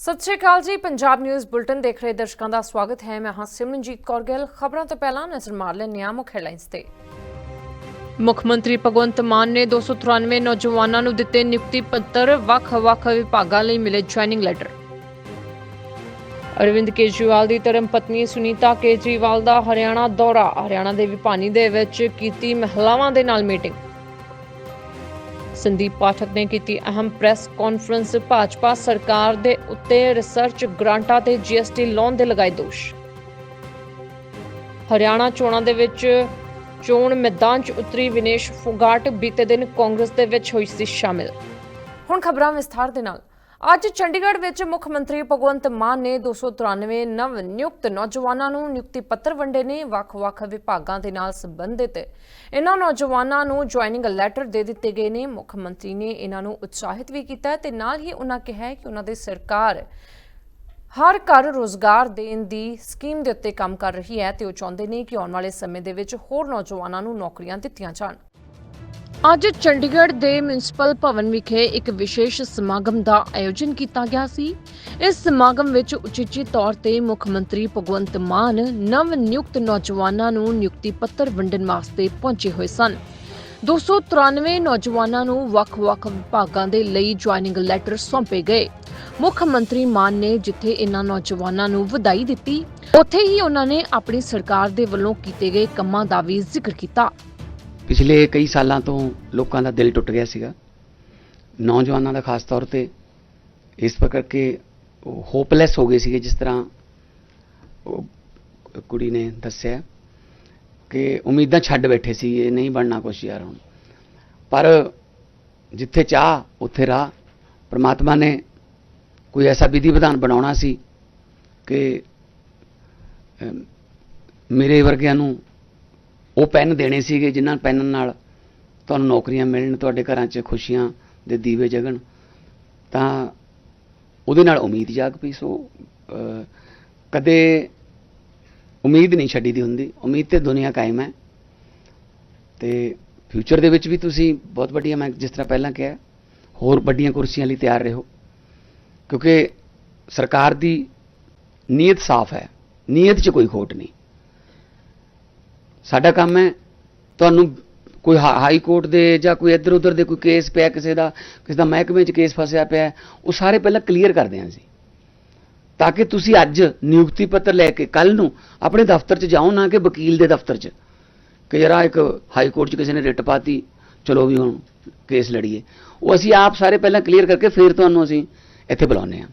ਸਤਿ ਸ਼੍ਰੀ ਅਕਾਲ ਜੀ, Punjab news bulletin ਦੇਖ ਰਹੇ ਦਰਸ਼ਕਾਂ ਦਾ ਸਵਾਗਤ ਹੈ। ਮੈਂ ਹਾਂ ਸਿਮਰਨਜੀਤ ਕੌਰ ਗਿੱਲ। ਖਬਰਾਂ ਤੋਂ ਪਹਿਲਾਂ ਨਜ਼ਰ ਮਾਰ ਲੈਂਦੇ ਹਾਂ ਮੁੱਖ ਹੈਡਲਾਈਨਸ ਤੇ। ਮੁੱਖ ਮੰਤਰੀ ਭਗਵੰਤ ਮਾਨ ਨੇ 293 ਨੌਜਵਾਨਾਂ ਨੂੰ ਦਿੱਤੇ ਨਿਯੁਕਤੀ ਪੱਤਰ, ਵੱਖ-ਵੱਖ ਵਿਭਾਗਾਂ ਲਈ ਮਿਲੇ ਜੁਆਇਨਿੰਗ ਲੈਟਰ ਅਰਵਿੰਦ ਕੇਜਰੀਵਾਲ ਦੀ ਧਰਮ ਪਤਨੀ ਸੁਨੀਤਾ ਕੇਜਰੀਵਾਲ ਦਾ ਹਰਿਆਣਾ ਦੌਰਾ। ਹਰਿਆਣਾ ਦੇ ਵਿਭਾਨੀ ਦੇ ਵਿੱਚ ਕੀਤੀ ਮਹਿਲਾਵਾਂ ਦੇ ਨਾਲ ਮੀਟਿੰਗ ਸੰਦੀਪ ਪਾਠਕ ਨੇ ਕੀਤੀ ਅਹਿਮ ਪ੍ਰੈਸ ਕਾਨਫਰੰਸ। ਭਾਜਪਾ ਸਰਕਾਰ ਦੇ ਉੱਤੇ ਰਿਸਰਚ ਗ੍ਰਾਂਟਾਂ ਤੇ ਜੀਐਸਟੀ ਲੋਨ ਦੇ ਲਗਾਏ ਦੋਸ਼। ਹਰਿਆਣਾ ਚੋਣਾਂ ਦੇ ਵਿੱਚ ਚੋਣ ਮੈਦਾਨ 'ਚ ਉਤਰੀ ਵਿਨੇਸ਼ ਫੁਗਾਟ। ਬੀਤੇ ਦਿਨ ਕਾਂਗਰਸ ਦੇ ਵਿੱਚ ਹੋਈ ਸੀ ਸ਼ਾਮਿਲ। ਹੁਣ ਖਬਰਾਂ ਵਿਸਥਾਰ ਦੇ ਨਾਲ। ਅੱਜ ਚੰਡੀਗੜ੍ਹ ਵਿੱਚ ਮੁੱਖ ਮੰਤਰੀ ਭਗਵੰਤ ਮਾਨ ਨੇ 293 ਨਵ ਨਿਯੁਕਤ ਨੌਜਵਾਨਾਂ ਨੂੰ ਨਿਯੁਕਤੀ ਪੱਤਰ ਵੰਡੇ ਨੇ ਵੱਖ-ਵੱਖ ਵਿਭਾਗਾਂ ਦੇ ਨਾਲ ਸੰਬੰਧਿਤ। ਇਹਨਾਂ ਨੌਜਵਾਨਾਂ ਨੂੰ ਜੁਆਇਨਿੰਗ ਲੈਟਰ ਦੇ ਦਿੱਤੇ ਗਏ ਨੇ। ਮੁੱਖ ਮੰਤਰੀ ਨੇ ਇਹਨਾਂ ਨੂੰ ਉਤਸ਼ਾਹਿਤ ਵੀ ਕੀਤਾ ਹੈ ਤੇ ਨਾਲ ਹੀ ਉਹਨਾਂ ਕਿਹਾ ਕਿ ਉਹਨਾਂ ਦੀ ਸਰਕਾਰ ਹਰ ਘਰ ਰੋਜ਼ਗਾਰ ਦੇਣ ਦੀ ਸਕੀਮ ਦੇ ਉੱਤੇ ਕੰਮ ਕਰ ਰਹੀ ਹੈ ਤੇ ਉਹ ਚਾਹੁੰਦੇ ਨੇ ਕਿ ਆਉਣ ਵਾਲੇ ਸਮੇਂ ਦੇ ਵਿੱਚ ਹੋਰ ਨੌਜਵਾਨਾਂ ਨੂੰ ਨੌਕਰੀਆਂ ਦਿੱਤੀਆਂ ਜਾਣ। ਅੱਜ ਚੰਡੀਗੜ੍ਹ ਦੇ ਮਿਊਨਿਸਪਲ ਭਵਨ ਵਿਖੇ ਇੱਕ ਵਿਸ਼ੇਸ਼ ਸਮਾਗਮ ਦਾ ਆਯੋਜਨ ਕੀਤਾ ਗਿਆ ਸੀ। ਇਸ ਸਮਾਗਮ ਵਿੱਚ ਉਚੇਚੇ ਤੌਰ ਤੇ ਮੁੱਖ ਮੰਤਰੀ ਭਗਵੰਤ ਮਾਨ ਨਵ ਨਿਯੁਕਤ ਨੌਜਵਾਨਾਂ ਨੂੰ ਨਿਯੁਕਤੀ ਪੱਤਰ ਵੰਡਣ ਵਾਸਤੇ ਪਹੁੰਚੇ ਹੋਏ ਸਨ। 293 ਨੌਜਵਾਨਾਂ ਨੂੰ ਵੱਖ-ਵੱਖ ਵਿਭਾਗਾਂ ਦੇ ਲਈ ਜੁਆਇਨਿੰਗ ਲੈਟਰ ਸੌਂਪੇ ਗਏ। ਮੁੱਖ ਮੰਤਰੀ ਮਾਨ ਨੇ ਜਿੱਥੇ ਇਹਨਾਂ ਨੌਜਵਾਨਾਂ ਨੂੰ ਵਧਾਈ ਦਿੱਤੀ, ਉੱਥੇ ਹੀ ਉਹਨਾਂ ਨੇ ਆਪਣੀ ਸਰਕਾਰ ਦੇ ਵੱਲੋਂ ਕੀਤੇ ਗਏ ਕੰਮਾਂ ਦਾ ਵੀ ਜ਼ਿਕਰ ਕੀਤਾ। ਪਿਛਲੇ ਕਈ ਸਾਲਾਂ ਤੋਂ ਲੋਕਾਂ ਦਾ ਦਿਲ ਟੁੱਟ ਗਿਆ ਸੀਗਾ। ਨੌਜਵਾਨਾਂ ਦਾ ਖਾਸ ਤੌਰ ਤੇ ਇਸ ਪ੍ਰਕਾਰ ਕਿ ਹੋਪਲੈਸ ਹੋ ਗਏ ਸੀਗੇ, ਜਿਸ ਤਰ੍ਹਾਂ ਉਹ ਕੁੜੀ ਨੇ ਦੱਸਿਆ ਕਿ ਉਮੀਦਾਂ ਛੱਡ ਬੈਠੇ ਸੀ, ਇਹ ਨਹੀਂ ਬਣਨਾ ਕੁਛ ਯਾਰ ਹੁਣ। ਪਰ ਜਿੱਥੇ ਚਾਹ, ਉੱਥੇ ਰਾਹ। ਪ੍ਰਮਾਤਮਾ ਨੇ ਕੋਈ ਐਸਾ ਵਿਧੀ ਵਿਧਾਨ ਬਣਾਉਣਾ ਸੀ ਕਿ ਮੇਰੇ ਵਰਗਿਆਂ ਨੂੰ ਉਹ ਪੈਨ ਦੇਣੇ ਸੀਗੇ ਜਿਨ੍ਹਾਂ ਪੈਨ ਨਾਲ ਤੁਹਾਨੂੰ ਨੌਕਰੀਆਂ ਮਿਲਣ, ਤੁਹਾਡੇ ਘਰਾਂ 'ਚ ਖੁਸ਼ੀਆਂ ਦੇ ਦੀਵੇ ਜਗਣ, ਤਾਂ ਉਹਦੇ ਨਾਲ ਉਮੀਦ ਜਾਗ ਪਈ। ਸੋ ਕਦੇ ਉਮੀਦ ਨਹੀਂ ਛੱਡੀ ਦੀ ਹੁੰਦੀ। ਉਮੀਦ ਤੇ ਦੁਨੀਆ ਕਾਇਮ ਹੈ। ਤੇ ਫਿਊਚਰ ਦੇ ਵਿੱਚ ਵੀ ਤੁਸੀਂ ਬਹੁਤ ਵੱਡੀਆਂ, ਮੈਂ ਜਿਸ ਤਰ੍ਹਾਂ ਪਹਿਲਾਂ ਕਿਹਾ, ਹੋਰ ਵੱਡੀਆਂ ਕੁਰਸੀਆਂ ਲਈ ਤਿਆਰ ਰਹੋ। ਕਿਉਂਕਿ ਸਰਕਾਰ ਦੀ ਨੀਅਤ ਸਾਫ਼ ਹੈ। ਨੀਅਤ 'ਚ ਕੋਈ ਖੋਟ ਨਹੀਂ। ਸਾਡਾ ਕੰਮ ਹੈ, ਤੁਹਾਨੂੰ ਕੋਈ ਹਾ- ਹਾਈ ਕੋਰਟ ਦੇ ਜਾਂ ਕੋਈ ਇੱਧਰ ਉੱਧਰ ਦੇ ਕੋਈ ਕੇਸ ਪਿਆ ਕਿਸੇ ਦਾ ਕਿਸੇ ਦਾ ਮਹਿਕਮੇ 'ਚ ਕੇਸ ਫਸਿਆ ਪਿਆ ਉਹ ਸਾਰੇ ਪਹਿਲਾਂ ਕਲੀਅਰ ਕਰਦੇ ਹਾਂ ਅਸੀਂ। ਤਾਂ ਕਿ ਤੁਸੀਂ ਅੱਜ ਨਿਯੁਕਤੀ ਪੱਤਰ ਲੈ ਕੇ ਕੱਲ ਨੂੰ ਆਪਣੇ ਦਫ਼ਤਰ 'ਚ ਜਾਓ, ਨਾ ਕਿ ਵਕੀਲ ਦੇ ਦਫ਼ਤਰ 'ਚ। ਕਿ ਜਰਾ ਇੱਕ ਹਾਈ ਕੋਰਟ 'ਚ ਕਿਸੇ ਨੇ ਰਿਟ ਪਾਤੀ, ਚਲੋ ਵੀ ਹੁਣ ਕੇਸ ਲੜੀਏ। ਉਹ ਅਸੀਂ ਆਪ ਸਾਰੇ ਪਹਿਲਾਂ ਕਲੀਅਰ ਕਰਕੇ ਫਿਰ ਤੁਹਾਨੂੰ ਅਸੀਂ ਇੱਥੇ ਬੁਲਾਉਂਦੇ ਹਾਂ।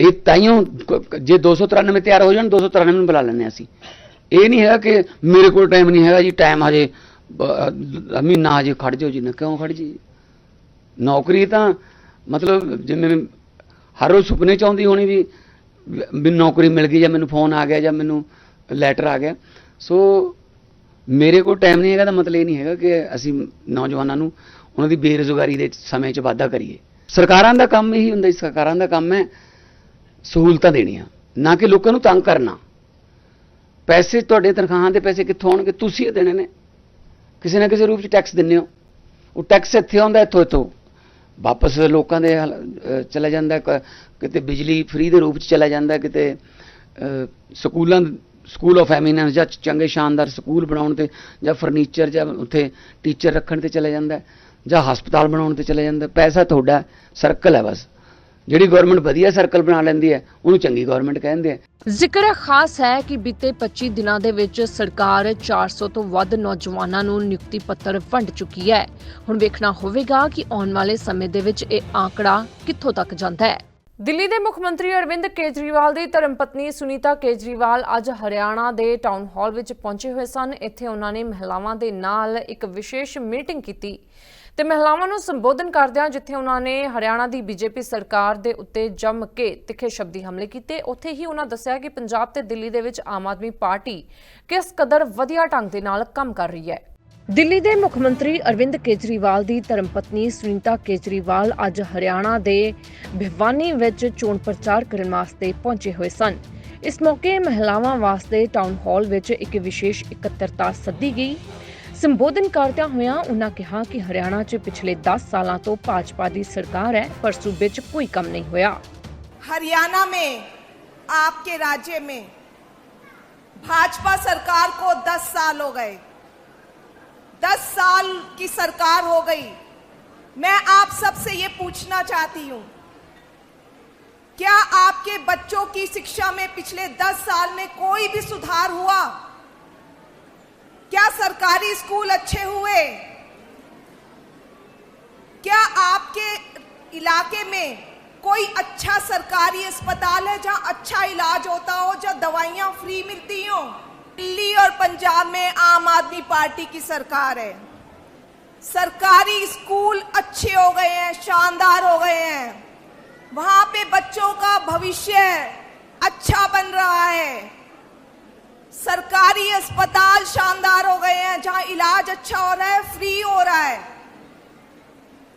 ਇਹ ਤਾਈਓ ਜੇ 293 ਤਿਆਰ ਹੋ ਜਾਣ 293 ਨੂੰ ਬੁਲਾ ਲੈਂਦੇ ਹਾਂ ਅਸੀਂ। ਇਹ ਨਹੀਂ ਹੈਗਾ ਕਿ ਮੇਰੇ ਕੋਲ ਟਾਈਮ ਨਹੀਂ ਹੈਗਾ ਜੀ ਟਾਈਮ ਹਜੇ ਮਹੀਨਾ ਹਜੇ ਖੜ ਜਾਓ ਜੀ ਨਾ ਕਿਉਂ ਖੜ ਜੀ ਨੌਕਰੀ ਤਾਂ, ਮਤਲਬ ਜਿਵੇਂ ਹਰ ਰੋਜ਼ ਸੁਪਨੇ ਚ ਆਉਂਦੀ ਹੋਣੀ ਵੀ ਮੈਨੂੰ ਨੌਕਰੀ ਮਿਲ ਗਈ ਜਾਂ ਮੈਨੂੰ ਫੋਨ ਆ ਗਿਆ ਜਾਂ ਮੈਨੂੰ ਲੈਟਰ ਆ ਗਿਆ। ਸੋ ਮੇਰੇ ਕੋਲ ਟਾਈਮ ਨਹੀਂ ਹੈਗਾ ਤਾਂ ਮਤਲਬ ਇਹ ਨਹੀਂ ਹੈਗਾ ਕਿ ਅਸੀਂ ਨੌਜਵਾਨਾਂ ਨੂੰ ਉਹਨਾਂ ਦੀ ਬੇਰੁਜ਼ਗਾਰੀ ਦੇ ਸਮੇਂ 'ਚ ਵਾਧਾ ਕਰੀਏ। ਸਰਕਾਰਾਂ ਦਾ ਕੰਮ ਇਹੀ ਹੁੰਦਾ ਜੀ, ਸਰਕਾਰਾਂ ਦਾ ਕੰਮ ਹੈ ਸਹੂਲਤਾਂ ਦੇਣੀਆਂ, ਨਾ ਕਿ ਲੋਕਾਂ ਨੂੰ ਤੰਗ ਕਰਨਾ। ਪੈਸੇ ਤੁਹਾਡੇ ਤਨਖਾਹਾਂ ਦੇ ਪੈਸੇ ਕਿੱਥੋਂ ਆਉਣਗੇ? ਤੁਸੀਂ ਇਹ ਦੇਣੇ ਨੇ। ਕਿਸੇ ਨਾ ਕਿਸੇ ਰੂਪ 'ਚ ਟੈਕਸ ਦਿੰਦੇ ਹੋ। ਉਹ ਟੈਕਸ ਇੱਥੇ ਆਉਂਦਾ, ਇੱਥੋਂ ਇੱਥੋਂ। ਵਾਪਸ ਲੋਕਾਂ ਦੇ ਹਲ- ਅਹ, ਚਲਾ ਜਾਂਦਾ, ਕ- ਕਿਤੇ ਬਿਜਲੀ ਫ੍ਰੀ ਦੇ ਰੂਪ 'ਚ ਚਲਾ ਜਾਂਦਾ, ਕਿਤੇ ਸਕੂਲਾਂ ਸਕੂਲ ਆਫ ਐਮੀਨੈਂਸ ਜਾਂ ਚੰਗੇ ਸ਼ਾਨਦਾਰ ਸਕੂਲ ਬਣਾਉਣ ਤੇ ਜਾਂ ਫਰਨੀਚਰ ਜਾਂ ਉੱਥੇ ਟੀਚਰ ਰੱਖਣ ਤੇ ਚਲਾ ਜਾਂਦਾ, ਜਾਂ ਹਸਪਤਾਲ ਬਣਾਉਣ ਤੇ ਚਲਾ ਜਾਂਦਾ। ਪੈਸਾ ਤੁਹਾਡਾ ਸਰਕਲ ਹੈ ਬਸ। ਜਿਹੜੀ ਗਵਰਨਮੈਂਟ ਵਧੀਆ ਸਰਕਲ ਬਣਾ ਲੈਂਦੀ ਹੈ ਉਹਨੂੰ ਚੰਗੀ ਗਵਰਨਮੈਂਟ ਕਹਿੰਦੇ ਆ। ਜ਼ਿਕਰ ਖਾਸ ਹੈ ਕਿ ਬੀਤੇ 25 ਦਿਨਾਂ ਦੇ ਵਿੱਚ ਸਰਕਾਰ 400 ਤੋਂ ਵੱਧ ਨੌਜਵਾਨਾਂ ਨੂੰ ਨਿਯੁਕਤੀ ਪੱਤਰ ਵੰਡ ਚੁੱਕੀ ਹੈ। ਹੁਣ ਵੇਖਣਾ ਹੋਵੇਗਾ ਕਿ ਆਉਣ ਵਾਲੇ ਸਮੇਂ ਦੇ ਵਿੱਚ ਇਹ ਆંકੜਾ ਕਿੱਥੋਂ ਤੱਕ ਜਾਂਦਾ ਹੈ। ਦਿੱਲੀ ਦੇ ਮੁੱਖ ਮੰਤਰੀ ਅਰਵਿੰਦ ਕੇਜਰੀਵਾਲ ਦੀ ਧਰਮਪਤਨੀ ਸੁਨੀਤਾ ਕੇਜਰੀਵਾਲ ਅੱਜ ਹਰਿਆਣਾ ਦੇ ਟਾਊਨ ਹਾਲ ਵਿੱਚ ਪਹੁੰਚੇ ਹੋਏ ਸਨ। ਇੱਥੇ ਉਹਨਾਂ ਨੇ ਮਹਿਲਾਵਾਂ ਦੇ ਨਾਲ ਇੱਕ ਵਿਸ਼ੇਸ਼ ਮੀਟਿੰਗ ਕੀਤੀ। ਤੇ ਮਹਿਲਾਵਾਂ ਨੂੰ ਸੰਬੋਧਨ ਕਰਦਿਆਂ ਜਿੱਥੇ ਉਹਨਾਂ ਨੇ ਹਰਿਆਣਾ ਦੀ ਬੀਜੇਪੀ ਸਰਕਾਰ ਦੇ ਉੱਤੇ ਜੰਮ ਕੇ ਤਿੱਖੇ ਸ਼ਬਦੀ ਹਮਲੇ ਕੀਤੇ, ਉੱਥੇ ਹੀ ਉਹਨਾਂ ਦੱਸਿਆ ਕਿ ਪੰਜਾਬ ਤੇ ਦਿੱਲੀ ਦੇ ਵਿੱਚ ਆਮ ਆਦਮੀ ਪਾਰਟੀ ਕਿਸ ਕਦਰ ਵਧੀਆ ਢੰਗ ਦੇ ਨਾਲ ਕੰਮ ਕਰ ਰਹੀ ਹੈ। ਦਿੱਲੀ ਦੇ ਮੁੱਖ ਮੰਤਰੀ ਅਰਵਿੰਦ ਕੇਜਰੀਵਾਲ ਦੀ ਧਰਮਪਤਨੀ ਸੁਨੀਤਾ ਕੇਜਰੀਵਾਲ ਅੱਜ ਹਰਿਆਣਾ ਦੇ ਭਿਵਾਨੀ ਵਿੱਚ ਚੋਣ ਪ੍ਰਚਾਰ ਕਰਨ ਵਾਸਤੇ ਪਹੁੰਚੇ ਹੋਏ ਸਨ। ਇਸ ਮੌਕੇ ਮਹਿਲਾਵਾਂ ਵਾਸਤੇ ਟਾਊਨ ਹਾਲ ਵਿੱਚ ਇੱਕ ਵਿਸ਼ੇਸ਼ ਇਕੱਤਰਤਾ ਸੱਦੀ ਗਈ। ਸੰਬੋਧਨ ਕਰਦਿਆਂ ਹੋਇਆਂ ਉਹਨਾਂ ਕਿਹਾ ਕਿ ਹਰਿਆਣਾ 'ਚ ਪਿਛਲੇ 10 ਸਾਲਾਂ ਤੋਂ ਭਾਜਪਾ ਦੀ ਸਰਕਾਰ ਹੈ ਪਰ ਸੂਬੇ 'ਚ ਕੋਈ ਕੰਮ ਨਹੀਂ ਹੋਇਆ हरियाणा में आपके राज्य में भाजपा सरकार को 10 साल हो गए 10 साल की सरकार हो गई मैं आप सबसे ये पूछना चाहती हूं क्या आपके बच्चों की शिक्षा में पिछले 10 साल में कोई भी सुधार हुआ क्या सरकारी स्कूल अच्छे हुए? क्या आपके इलाके में कोई अच्छा सरकारी अस्पताल है जहाँ अच्छा इलाज होता हो, जहाँ दवाइयाँ फ्री मिलती हो? दिल्ली और पंजाब में आम आदमी पार्टी की सरकार है। सरकारी स्कूल अच्छे हो गए हैं, शानदार हो गए हैं। वहाँ पे बच्चों का भविष्य अच्छा बन रहा है। सरकारी अस्पताल शानदार हो गए हैं, जहाँ इलाज अच्छा हो रहा है, फ्री हो रहा है।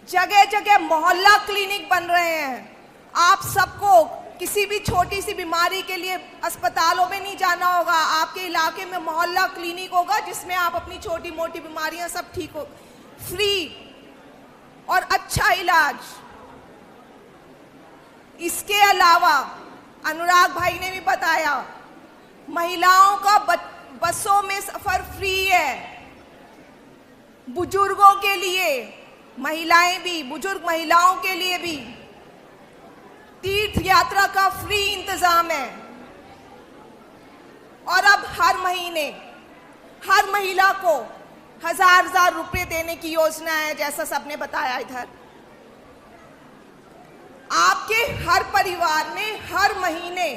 जगह जगह मोहल्ला क्लिनिक बन रहे हैं। आप सबको किसी भी छोटी सी बीमारी के लिए अस्पतालों में नहीं जाना होगा। आपके इलाके में मोहल्ला क्लिनिक होगा, जिसमें आप अपनी छोटी मोटी बीमारियाँ सब ठीक हो। फ्री और अच्छा इलाज। इसके अलावा अनुराग भाई ने भी बताया महिलाओं का बसों में सफ़र फ्री है। बुज़ुर्गों के लिए, महिलाएँ भी, बुज़ुर्ग महिलाओं के लिए भी तीर्थ यात्रा का फ्री इंतज़ाम है। और अब हर महीने, हर महिला को हज़ार हज़ार रुपए देने की योजना है, जैसा सबने बताया इधर। आपके हर परिवार में हर महीने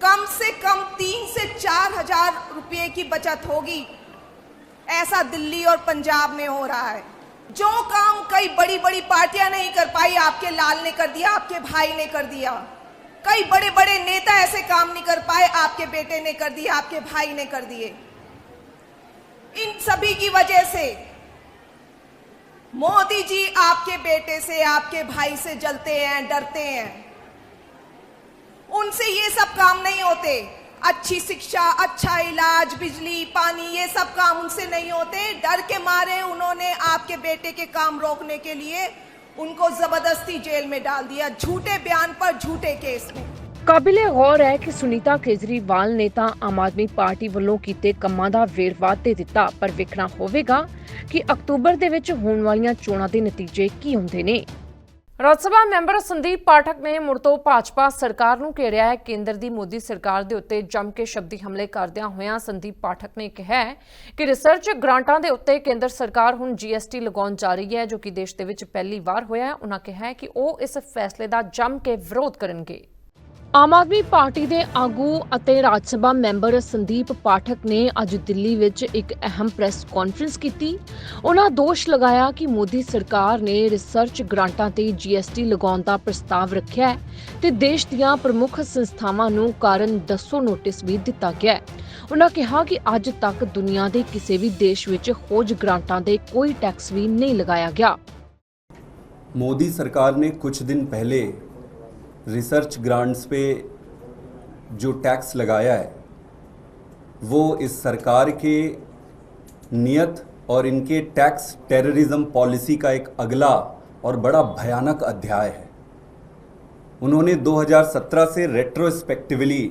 कम से कम तीन से चार हज़ार रुपये की बचत होगी। ऐसा दिल्ली और पंजाब में हो रहा है। जो काम कई बड़ी बड़ी पार्टियाँ नहीं कर पाई, आपके लाल ने कर दिया, आपके भाई ने कर दिया। कई बड़े बड़े नेता ऐसे काम नहीं कर पाए, आपके बेटे ने कर दिया आपके भाई ने कर दिए। इन सभी की वजह से मोदी जी आपके बेटे से, आपके भाई से जलते हैं, डरते हैं। उनसे ये सब काम नहीं होते अच्छी शिक्षा अच्छा इलाज बिजली पानी ये सब काम उनसे नहीं होते डर के मारे उन्होंने आपके बेटे के काम रोकने के लिए उनको जबरदस्ती जेल में डाल दिया झूठे बयान पर झूठे केस में ਕਾਬਿਲੇ ਗੌਰ ਹੈ ਕਿ ਸੁਨੀਤਾ ਕੇਜਰੀਵਾਲ ਨੇ ਤਾਂ ਆਮ ਆਦਮੀ ਪਾਰਟੀ ਵੱਲੋਂ ਕੀਤੇ ਕੰਮਾਂ ਦਾ ਵੇਰਵਾ ਦੇ ਦਿੱਤਾ ਪਰ ਵੇਖਣਾ ਹੋਵੇਗਾ ਕਿ ਅਕਤੂਬਰ ਦੇ ਵਿੱਚ ਹੋਣ ਵਾਲੀਆਂ ਚੋਣਾਂ ਦੇ ਨਤੀਜੇ ਕੀ ਹੁੰਦੇ ਨੇ ਰਾਜ ਸਭਾ ਮੈਂਬਰ ਸੰਦੀਪ ਪਾਠਕ ਨੇ ਮੁੜ ਤੋਂ ਭਾਜਪਾ ਸਰਕਾਰ ਨੂੰ ਘੇਰਿਆ ਹੈ। ਕੇਂਦਰ ਦੀ ਮੋਦੀ ਸਰਕਾਰ ਦੇ ਉੱਤੇ ਜੰਮ ਕੇ ਸ਼ਬਦੀ ਹਮਲੇ ਕਰਦਿਆਂ ਹੋਇਆਂ ਸੰਦੀਪ ਪਾਠਕ ਨੇ ਕਿਹਾ ਕਿ ਰਿਸਰਚ ਗ੍ਰਾਂਟਾਂ ਦੇ ਉੱਤੇ ਕੇਂਦਰ ਸਰਕਾਰ ਹੁਣ ਜੀਐਸਟੀ ਲਗਾਉਣ ਜਾ ਰਹੀ ਹੈ, ਜੋ ਕਿ ਦੇਸ਼ ਦੇ ਵਿੱਚ ਪਹਿਲੀ ਵਾਰ ਹੋਇਆ ਹੈ। ਉਹਨਾਂ ਕਿਹਾ ਹੈ ਕਿ ਉਹ ਇਸ ਫੈਸਲੇ ਦਾ ਜੰਮ ਕੇ ਵਿਰੋਧ ਕਰਨਗੇ। ਆਮ ਆਦਮੀ ਪਾਰਟੀ ਦੇ ਆਗੂ ਅਤੇ ਰਾਜ ਸਭਾ ਮੈਂਬਰ ਸੰਦੀਪ ਪਾਠਕ ਨੇ ਅੱਜ ਦਿੱਲੀ ਵਿੱਚ ਇੱਕ ਅਹਿਮ ਪ੍ਰੈਸ ਕਾਨਫਰੰਸ ਕੀਤੀ। ਉਹਨਾਂ ਦੋਸ਼ ਲਗਾਇਆ ਕਿ ਮੋਦੀ ਸਰਕਾਰ ਨੇ ਰਿਸਰਚ ਗ੍ਰਾਂਟਾਂ ਤੇ ਜੀਐਸਟੀ ਲਗਾਉਣ ਦਾ ਪ੍ਰਸਤਾਵ ਰੱਖਿਆ ਹੈ ਤੇ ਦੇਸ਼ ਦੀਆਂ ਪ੍ਰਮੁੱਖ ਸੰਸਥਾਵਾਂ ਨੂੰ ਕਾਰਨ ਦੱਸੋ ਨੋਟਿਸ ਵੀ ਦਿੱਤਾ ਗਿਆ ਉਹਨਾਂ ਕਿਹਾ ਕਿ ਅੱਜ ਤੱਕ ਦੁਨੀਆ ਦੇ ਕਿਸੇ ਵੀ ਦੇਸ਼ ਵਿੱਚ ਖੋਜ ਗ੍ਰਾਂਟਾਂ ਦੇ ਕੋਈ ਟੈਕਸ ਵੀ ਨਹੀਂ ਲਗਾਇਆ ਗਿਆ। ਮੋਦੀ ਸਰਕਾਰ ਨੇ ਕੁਝ ਦਿਨ ਪਹਿਲੇ रिसर्च ग्रांट्स पे जो टैक्स लगाया है, वो इस सरकार के नियत और इनके टैक्स टेररिज्म पॉलिसी का एक अगला और बड़ा भयानक अध्याय है। उन्होंने 2017 से रेट्रोस्पेक्टिवली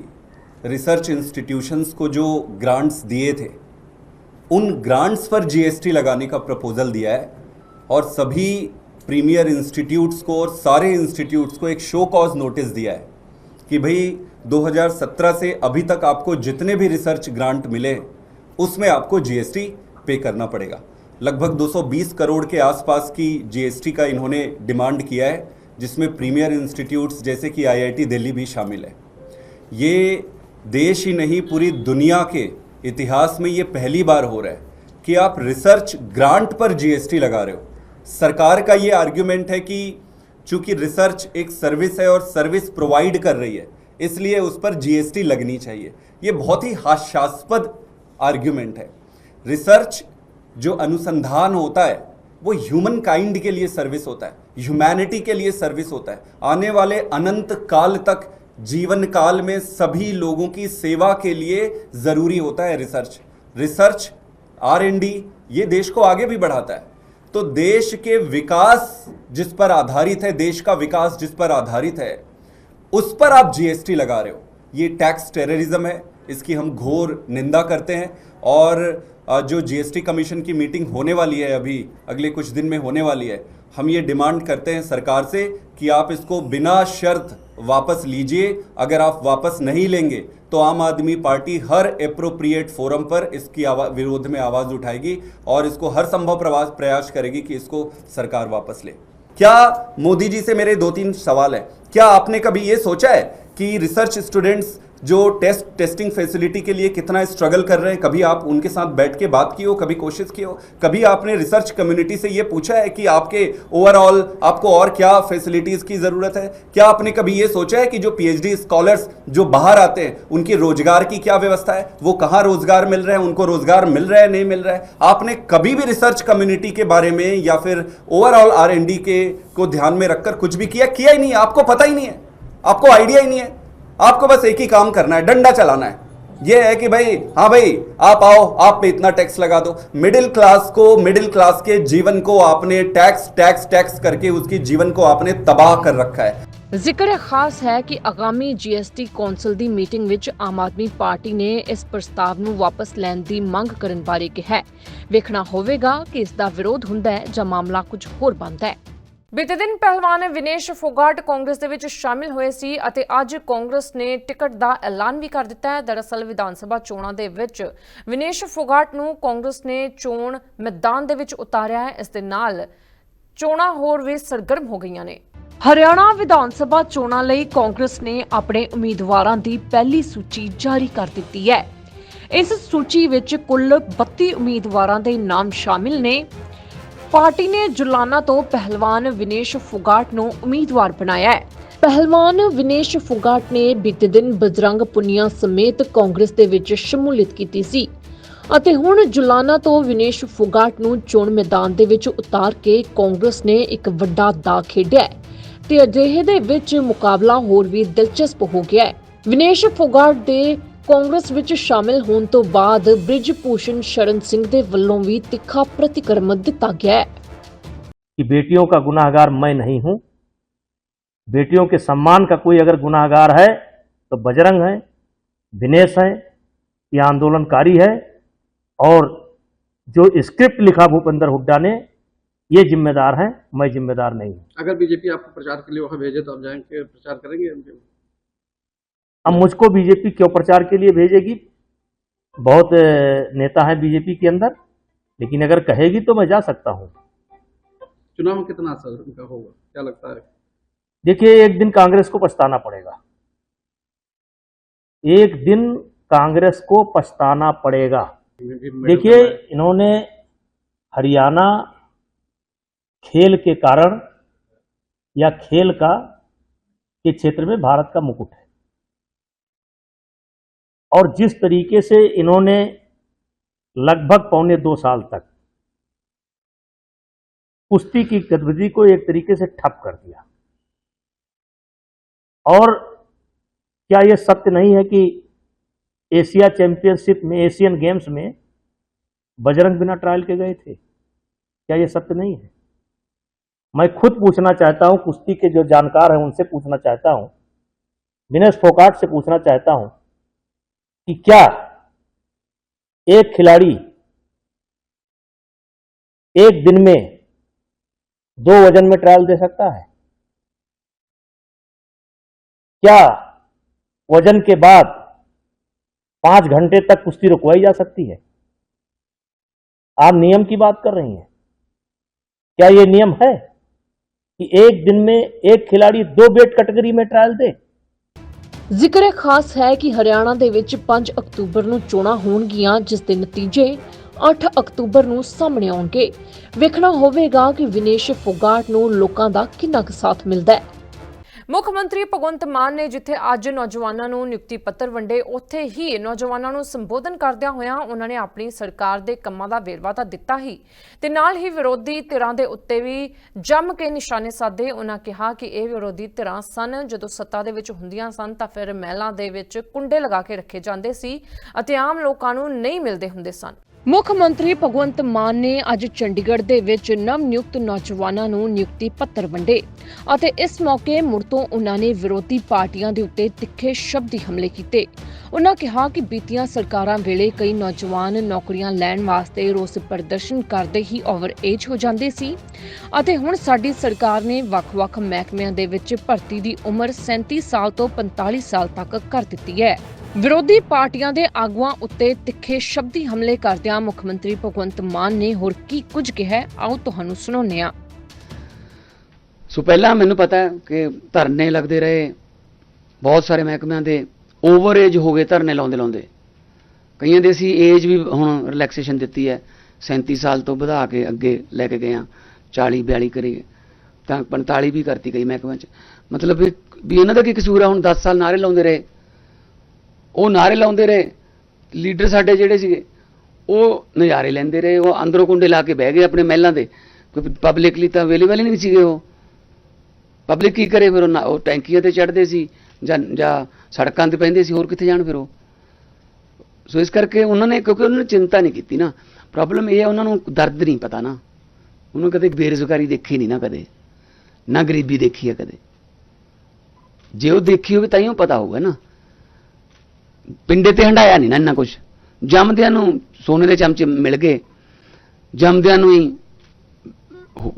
रिसर्च इंस्टीट्यूशंस को जो ग्रांट्स दिए थे, उन ग्रांट्स पर जीएसटी लगाने का प्रपोजल दिया है और सभी प्रीमियर इंस्टीट्यूट्स को और सारे इंस्टीट्यूट्स को एक शो कॉज नोटिस दिया है कि भाई 2017 से अभी तक आपको जितने भी रिसर्च ग्रांट मिले, उसमें आपको जीएसटी पे करना पड़ेगा। लगभग 220 करोड़ के आसपास की जीएसटी का इन्होंने डिमांड किया है, जिसमें प्रीमियर इंस्टीट्यूट्स जैसे कि आईआईटी दिल्ली भी शामिल है। ये देश ही नहीं, पूरी दुनिया के इतिहास में ये पहली बार हो रहा है कि आप रिसर्च ग्रांट पर जीएसटी लगा रहे हो। सरकार का ये आर्ग्यूमेंट है कि चूँकि रिसर्च एक सर्विस है और सर्विस प्रोवाइड कर रही है, इसलिए उस पर जीएसटी लगनी चाहिए। ये बहुत ही हास्यास्पद आर्ग्यूमेंट है। रिसर्च जो अनुसंधान होता है, वो ह्यूमन काइंड के लिए सर्विस होता है ह्यूमैनिटी के लिए सर्विस होता है। आने वाले अनंत काल तक, जीवन काल में सभी लोगों की सेवा के लिए ज़रूरी होता है research research R and D ये देश को आगे भी बढ़ाता है। तो देश के विकास जिस पर आधारित है, देश का विकास जिस पर आधारित है, उस पर आप जीएसटी लगा रहे हो। ये टैक्स टेररिज्म है, इसकी हम घोर निंदा करते हैं और जो जीएसटी कमीशन की मीटिंग होने वाली है अभी, अगले कुछ दिन में होने वाली है हम ये डिमांड करते हैं सरकार से कि आप इसको बिना शर्त वापस लीजिए। अगर आप वापस नहीं लेंगे तो आम आदमी पार्टी हर अप्रोप्रिएट फोरम पर इसकी विरोध में आवाज़ उठाएगी और इसको हर संभव प्रवास, प्रयास करेगी कि इसको सरकार वापस ले। क्या मोदी जी से मेरे दो तीन सवाल है? क्या आपने कभी ये सोचा है कि रिसर्च स्टूडेंट्स जो टेस्ट, टेस्टिंग फैसिलिटी के लिए कितना स्ट्रगल कर रहे हैं, कभी आप उनके साथ बैठ के बात की हो, कभी कोशिश की हो, कभी आपने रिसर्च कम्युनिटी से ये पूछा है कि आपके ओवरऑल आपको और क्या फैसिलिटीज़ की ज़रूरत है? क्या आपने कभी ये सोचा है कि जो पीएचडी स्कॉलर्स जो बाहर आते हैं, उनकी रोज़गार की क्या व्यवस्था है? वो कहाँ रोज़गार मिल रहा है? उनको रोज़गार मिल रहा है, नहीं मिल रहा है? आपने कभी भी रिसर्च कम्युनिटी के बारे में या फिर ओवरऑल आर के को ध्यान में रखकर कुछ भी किया? किया ही नहीं आपको पता ही नहीं है, आपको आइडिया ही नहीं है। आपको बस एक ही काम करना है डंडा चलाना है ये है कि भाई हाँ भाई आप आओ आप पे इतना टैक्स लगा दो मिडिल क्लास को मिडिल क्लास के जीवन को आपने टैक्स टैक्स टैक्स करके उसकी जीवन को आपने तबाह कर रखा है ਜ਼ਿਕਰ ਖਾਸ ਹੈ ਕਿ ਆਗਾਮੀ ਜੀਐਸਟੀ ਕੌਂਸਲ ਦੀ ਮੀਟਿੰਗ ਵਿੱਚ ਆਮ ਆਦਮੀ ਪਾਰਟੀ ਨੇ ਇਸ ਪ੍ਰਸਤਾਵ ਨੂੰ ਵਾਪਸ ਲੈਣ ਦੀ ਮੰਗ ਕਰਨ ਬਾਰੇ ਕਿਹਾ ਹੈ ਵੇਖਣਾ ਹੋਵੇਗਾ ਕਿ ਇਸ ਦਾ ਵਿਰੋਧ ਹੁੰਦਾ ਹੈ ਜਾਂ ਮਾਮਲਾ ਕੁਝ ਹੋਰ ਬਣਦਾ ਹੈ ਬੀਤੇ ਦਿਨ ਪਹਿਲਵਾਨ ਵਿਨੇਸ਼ ਫੋਗਾਟ ਕਾਂਗਰਸ ਦੇ ਵਿੱਚ ਸ਼ਾਮਿਲ ਹੋਏ ਸੀ ਅਤੇ ਅੱਜ ਕਾਂਗਰਸ ਨੇ ਟਿਕਟ ਦਾ ਐਲਾਨ ਵੀ ਕਰ ਦਿੱਤਾ ਹੈ। ਦਰਅਸਲ ਵਿਧਾਨ ਸਭਾ ਚੋਣਾਂ ਦੇ ਵਿੱਚ ਵਿਨੇਸ਼ ਫੋਗਾਟ ਨੂੰ ਕਾਂਗਰਸ ਨੇ ਚੋਣ ਮੈਦਾਨ ਦੇ ਵਿੱਚ ਉਤਾਰਿਆ ਹੈ। ਇਸ ਦੇ ਨਾਲ ਚੋਣਾਂ ਹੋਰ ਵੀ ਸਰਗਰਮ ਹੋ ਗਈਆਂ ਨੇ। ਹਰਿਆਣਾ ਵਿਧਾਨ ਸਭਾ ਚੋਣਾਂ ਲਈ ਕਾਂਗਰਸ ਨੇ ਆਪਣੇ ਉਮੀਦਵਾਰਾਂ ਦੀ ਪਹਿਲੀ ਸੂਚੀ ਜਾਰੀ ਕਰ ਦਿੱਤੀ ਹੈ। ਇਸ ਸੂਚੀ ਵਿੱਚ ਕੁੱਲ 32 ਉਮੀਦਵਾਰਾਂ ਦੇ ਨਾਮ ਸ਼ਾਮਿਲ ਨੇ। ਪਾਰਟੀ ਨੇ ਜੁਲਾਨਾ ਤੋਂ ਪਹਿਲਵਾਨ ਵਿਨੇਸ਼ ਫੁਗਾਟ ਨੂੰ ਉਮੀਦਵਾਰ ਬਣਾਇਆ ਹੈ। ਪਹਿਲਵਾਨ ਵਿਨੇਸ਼ ਫੁਗਾਟ ਨੇ ਬੀਤੇ ਦਿਨ ਬਜਰੰਗ ਪੁਨੀਆ ਸਮੇਤ ਕਾਂਗਰਸ ਦੇ ਵਿੱਚ ਸ਼ਮੂਲੀਅਤ ਕੀਤੀ ਸੀ ਅਤੇ ਹੁਣ ਜੁਲਾਨਾ ਤੋਂ ਵਿਨੇਸ਼ ਫੁਗਾਟ ਨੂੰ ਚੋਣ ਮੈਦਾਨ ਦੇ ਵਿੱਚ ਉਤਾਰ ਕੇ ਕਾਂਗਰਸ ਨੇ ਇੱਕ ਵੱਡਾ ਦਾਅ ਖੇਡਿਆ ਹੈ ਤੇ ਅਜਿਹੇ ਦੇ ਵਿੱਚ ਮੁਕਾਬਲਾ ਹੋਰ ਵੀ ਦਿਲਚਸਪ ਹੋ ਗਿਆ ਹੈ। ਵਿਨੇਸ਼ ਫੋਗਾਟ ਦੇ ਕਾਂਗਰਸ ਵਿੱਚ ਸ਼ਾਮਿਲ ਹੋਣ ਤੋਂ ਬਾਅਦ ਬ੍ਰਿਜ ਭੂਸ਼ਣ ਸ਼ਰਨ ਸਿੰਘ ਦੇ ਵੱਲੋਂ ਵੀ ਤਿੱਖਾ ਪ੍ਰਤੀਕਰਮ ਦਿੱਤਾ ਗਿਆ ਹੈ कि बेटियों का गुनाहगार मैं नहीं हूं बेटियों के सम्मान का कोई अगर गुनाहगार है तो बजरंग है दिनेश है ये आंदोलनकारी है और जो स्क्रिप्ट लिखा भूपेंद्र हुड्डा ने ये जिम्मेदार है मैं जिम्मेदार नहीं हूं अगर बीजेपी आपको प्रचार के लिए वहाँ भेजे तो आप जाएंगे प्रचार करेंगे एमपी में अब मुझको बीजेपी क्यों प्रचार के लिए भेजेगी? बहुत नेता है बीजेपी के अंदर लेकिन अगर कहेगी तो मैं जा सकता हूँ। चुनाव में कितना असर उनका होगा? क्या लगता है? देखिए एक दिन कांग्रेस को पछताना पड़ेगा। एक दिन कांग्रेस को पछताना पड़ेगा। देखिए इन्होंने हरियाणा खेल के कारण या खेल का के क्षेत्र में भारत का मुकुट है। और जिस तरीके से इन्होंने लगभग पौने दो साल तक कुश्ती की गतिविधि को एक तरीके से ठप कर दिया। और क्या यह सत्य नहीं है कि एशिया चैंपियनशिप में, एशियन गेम्स में बजरंग बिना ट्रायल के गए थे? क्या यह सत्य नहीं है? मैं खुद पूछना चाहता हूँ, कुश्ती के जो जानकार हैं उनसे पूछना चाहता हूँ विनेश फोकाट से पूछना चाहता हूँ कि क्या एक खिलाड़ी एक दिन में दो वज़न में ट्रायल दे सकता है? क्या वज़न के बाद पाँच घंटे तक कुश्ती रुकवाई जा सकती है? आप नियम की बात कर रही हैं। क्या यह नियम है कि एक दिन में एक खिलाड़ी दो वेट कैटेगरी में ट्रायल दे? ਜ਼ਿਕਰ ਖਾਸ ਹੈ ਕਿ ਹਰਿਆਣਾ ਦੇ ਵਿੱਚ 5 ਅਕਤੂਬਰ ਨੂੰ ਚੋਣਾਂ ਹੋਣਗੀਆਂ, ਜਿਸ ਦੇ ਨਤੀਜੇ 8 ਅਕਤੂਬਰ ਨੂੰ ਸਾਹਮਣੇ ਆਉਣਗੇ। ਵੇਖਣਾ ਹੋਵੇਗਾ ਕਿ ਵਿਨੇਸ਼ ਫੋਗਾਟ ਨੂੰ ਲੋਕਾਂ ਦਾ ਕਿੰਨਾ ਕੁ ਸਾਥ ਮਿਲਦਾ ਹੈ। ਮੁੱਖ ਮੰਤਰੀ ਭਗਵੰਤ ਮਾਨ ਨੇ ਜਿੱਥੇ ਅੱਜ ਨੌਜਵਾਨਾਂ ਨੂੰ ਨਿਯੁਕਤੀ ਪੱਤਰ ਵੰਡੇ, ਉੱਥੇ ਹੀ ਨੌਜਵਾਨਾਂ ਨੂੰ ਸੰਬੋਧਨ ਕਰਦਿਆਂ ਹੋਇਆਂ ਉਹਨਾਂ ਨੇ ਆਪਣੀ ਸਰਕਾਰ ਦੇ ਕੰਮਾਂ ਦਾ ਵੇਰਵਾ ਤਾਂ ਦਿੱਤਾ ਹੀ। ਤੇ ਨਾਲ ਹੀ ਵਿਰੋਧੀ ਧਿਰਾਂ ਦੇ ਉੱਤੇ ਵੀ ਜੰਮ ਕੇ ਨਿਸ਼ਾਨੇ ਸਾਧੇ। ਉਹਨਾਂ ਕਿਹਾ ਕਿ ਇਹ ਵਿਰੋਧੀ ਧਿਰਾਂ ਸਨ, ਜਦੋਂ ਸੱਤਾ ਦੇ ਵਿੱਚ ਹੁੰਦੀਆਂ ਸਨ ਤਾਂ ਫਿਰ ਮਹਿਲਾਂ ਦੇ ਵਿੱਚ ਕੁੰਡੇ ਲਗਾ ਕੇ ਰੱਖੇ ਜਾਂਦੇ ਸੀ ਅਤੇ ਆਮ ਲੋਕਾਂ ਨੂੰ ਨਹੀਂ ਮਿਲਦੇ ਹੁੰਦੇ ਸਨ। ਮੁੱਖ ਮੰਤਰੀ ਭਗਵੰਤ ਮਾਨ ਨੇ ਅੱਜ ਚੰਡੀਗੜ੍ਹ ਦੇ ਵਿੱਚ ਨਵ ਨਿਯੁਕਤ ਨੌਜਵਾਨਾਂ ਨੂੰ ਨਿਯੁਕਤੀ ਪੱਤਰ ਵੰਡੇ ਅਤੇ ਇਸ ਮੌਕੇ ਮੁੜ ਤੋਂ ਉਹਨਾਂ ਨੇ ਵਿਰੋਧੀ ਪਾਰਟੀਆਂ ਦੇ ਉੱਤੇ ਤਿੱਖੇ ਸ਼ਬਦੀ ਹਮਲੇ ਕੀਤੇ। ਉਹਨਾਂ ਕਿਹਾ ਕਿ ਬੀਤੀਆਂ ਸਰਕਾਰਾਂ ਵੇਲੇ ਕਈ ਨੌਜਵਾਨ ਨੌਕਰੀਆਂ ਲੈਣ ਵਾਸਤੇ ਰੋਸ ਪ੍ਰਦਰਸ਼ਨ ਕਰਦੇ ਹੀ ਓਵਰ ਏਜ ਹੋ ਜਾਂਦੇ ਸੀ ਅਤੇ ਹੁਣ ਸਾਡੀ ਸਰਕਾਰ ਨੇ ਵੱਖ-ਵੱਖ ਮਹਿਕਮਿਆਂ ਦੇ ਵਿੱਚ ਭਰਤੀ ਦੀ ਉਮਰ 37 ਸਾਲ ਤੋਂ 45 ਸਾਲ ਤੱਕ ਕਰ ਦਿੱਤੀ ਹੈ। ਵਿਰੋਧੀ ਪਾਰਟੀਆਂ ਦੇ ਆਗੂਆਂ ਉੱਤੇ ਤਿੱਖੇ ਸ਼ਬਦੀ ਹਮਲੇ ਕਰਦਿਆਂ ਮੁੱਖ ਮੰਤਰੀ ਭਗਵੰਤ ਮਾਨ ਨੇ ਹੋਰ ਕੀ ਕੁਝ ਕਿਹਾ ਆਓ ਤੁਹਾਨੂੰ ਸੁਣਾਉਂਦੇ ਹਾਂ। ਸੋ ਪਹਿਲਾਂ ਮੈਨੂੰ ਪਤਾ ਹੈ ਕਿ ਧਰਨੇ ਲੱਗਦੇ ਰਹੇ। ਬਹੁਤ ਸਾਰੇ ਮਹਿਕਮਿਆਂ ਦੇ ਓਵਰ ਏਜ ਹੋ ਗਏ ਧਰਨੇ ਲਾਉਂਦੇ ਲਾਉਂਦੇ। ਕਈਆਂ ਦੇ ਅਸੀਂ ਏਜ ਵੀ ਹੁਣ ਰਿਲੈਕਸੇਸ਼ਨ ਦਿੱਤੀ ਹੈ। 37 ਸਾਲ ਤੋਂ ਵਧਾ ਕੇ ਅੱਗੇ ਲੈ ਕੇ ਗਏ ਆ 40 42 ਕਰੀ। ਤਾਂ 45 ਵੀ ਕਰਤੀ ਕਈ ਮਹਿਕਮਿਆਂ 'ਚ। ਮਤਲਬ ਵੀ ਵੀ ਇਹਨਾਂ ਦਾ ਕੀ ਕਸੂਰ ਆ? ਹੁਣ 10 ਸਾਲ ਨਾਰੇ ਲਾਉਂਦੇ ਰਹੇ। ਉਹ ਨਾਰੇ ਲਾਉਂਦੇ ਰਹੇ। ਲੀਡਰ ਸਾਡੇ ਜਿਹੜੇ ਸੀਗੇ, ਉਹ ਨਜ਼ਾਰੇ ਲੈਂਦੇ ਰਹੇ। ਉਹ ਅੰਦਰੋਂ ਕੁੰਡੇ ਲਾ ਕੇ ਬਹਿ ਗਏ ਆਪਣੇ ਮਹਿਲਾਂ ਦੇ। ਕਿਉਂਕਿ ਪਬਲਿਕਲੀ ਤਾਂ ਅਵੇਲੇਬਲ ਹੀ ਨਹੀਂ ਸੀਗੇ ਉਹ। ਪਬਲਿਕ ਕੀ ਕਰੇ ਫਿਰ ਉਹ ਨਾ- ਉਹ ਟੈਂਕੀਆਂ ਤੇ ਚੜਦੇ ਸੀ, ਜਾਂ ਜਾਂ ਸੜਕਾਂ ਤੇ ਪੈਂਦੇ ਸੀ, ਹੋਰ ਕਿੱਥੇ ਜਾਣ ਫਿਰ ਉਹ? ਸੋ ਇਸ ਕਰਕੇ ਉਹਨਾਂ ਨੇ, ਕਿਉਂਕਿ ਉਹਨਾਂ ਨੇ ਚਿੰਤਾ ਨਹੀਂ ਕੀਤੀ ਨਾ। ਪ੍ਰੋਬਲਮ ਇਹ ਹੈ, ਉਹਨਾਂ ਨੂੰ ਦਰਦ ਨਹੀਂ ਪਤਾ ਨਾ। ਉਹਨੂੰ ਕਦੇ ਬੇਰੁਜ਼ਗਾਰੀ ਦੇਖੀ ਨਹੀਂ ਨਾ ਕਦੇ। ਨਾ ਗਰੀਬੀ ਦੇਖੀ ਹੈ ਕਦੇ। ਜੇ ਉਹ ਦੇਖੀ ਹੋਵੇ ਤਾਂ ਹੀ ਉਹ ਪਤਾ ਹੋਊਗਾ ਨਾ। ਪਿੰਡੇ ਤੇ ਹੰਡਾਇਆ ਨਹੀਂ ਨਾ ਇੰਨਾ ਕੁਝ ਜੰਮਦਿਆਂ ਨੂੰ ਸੋਨੇ ਦੇ ਚਮਚੇ ਮਿਲ ਗਏ। ਜੰਮਦਿਆਂ ਨੂੰ ਹੀ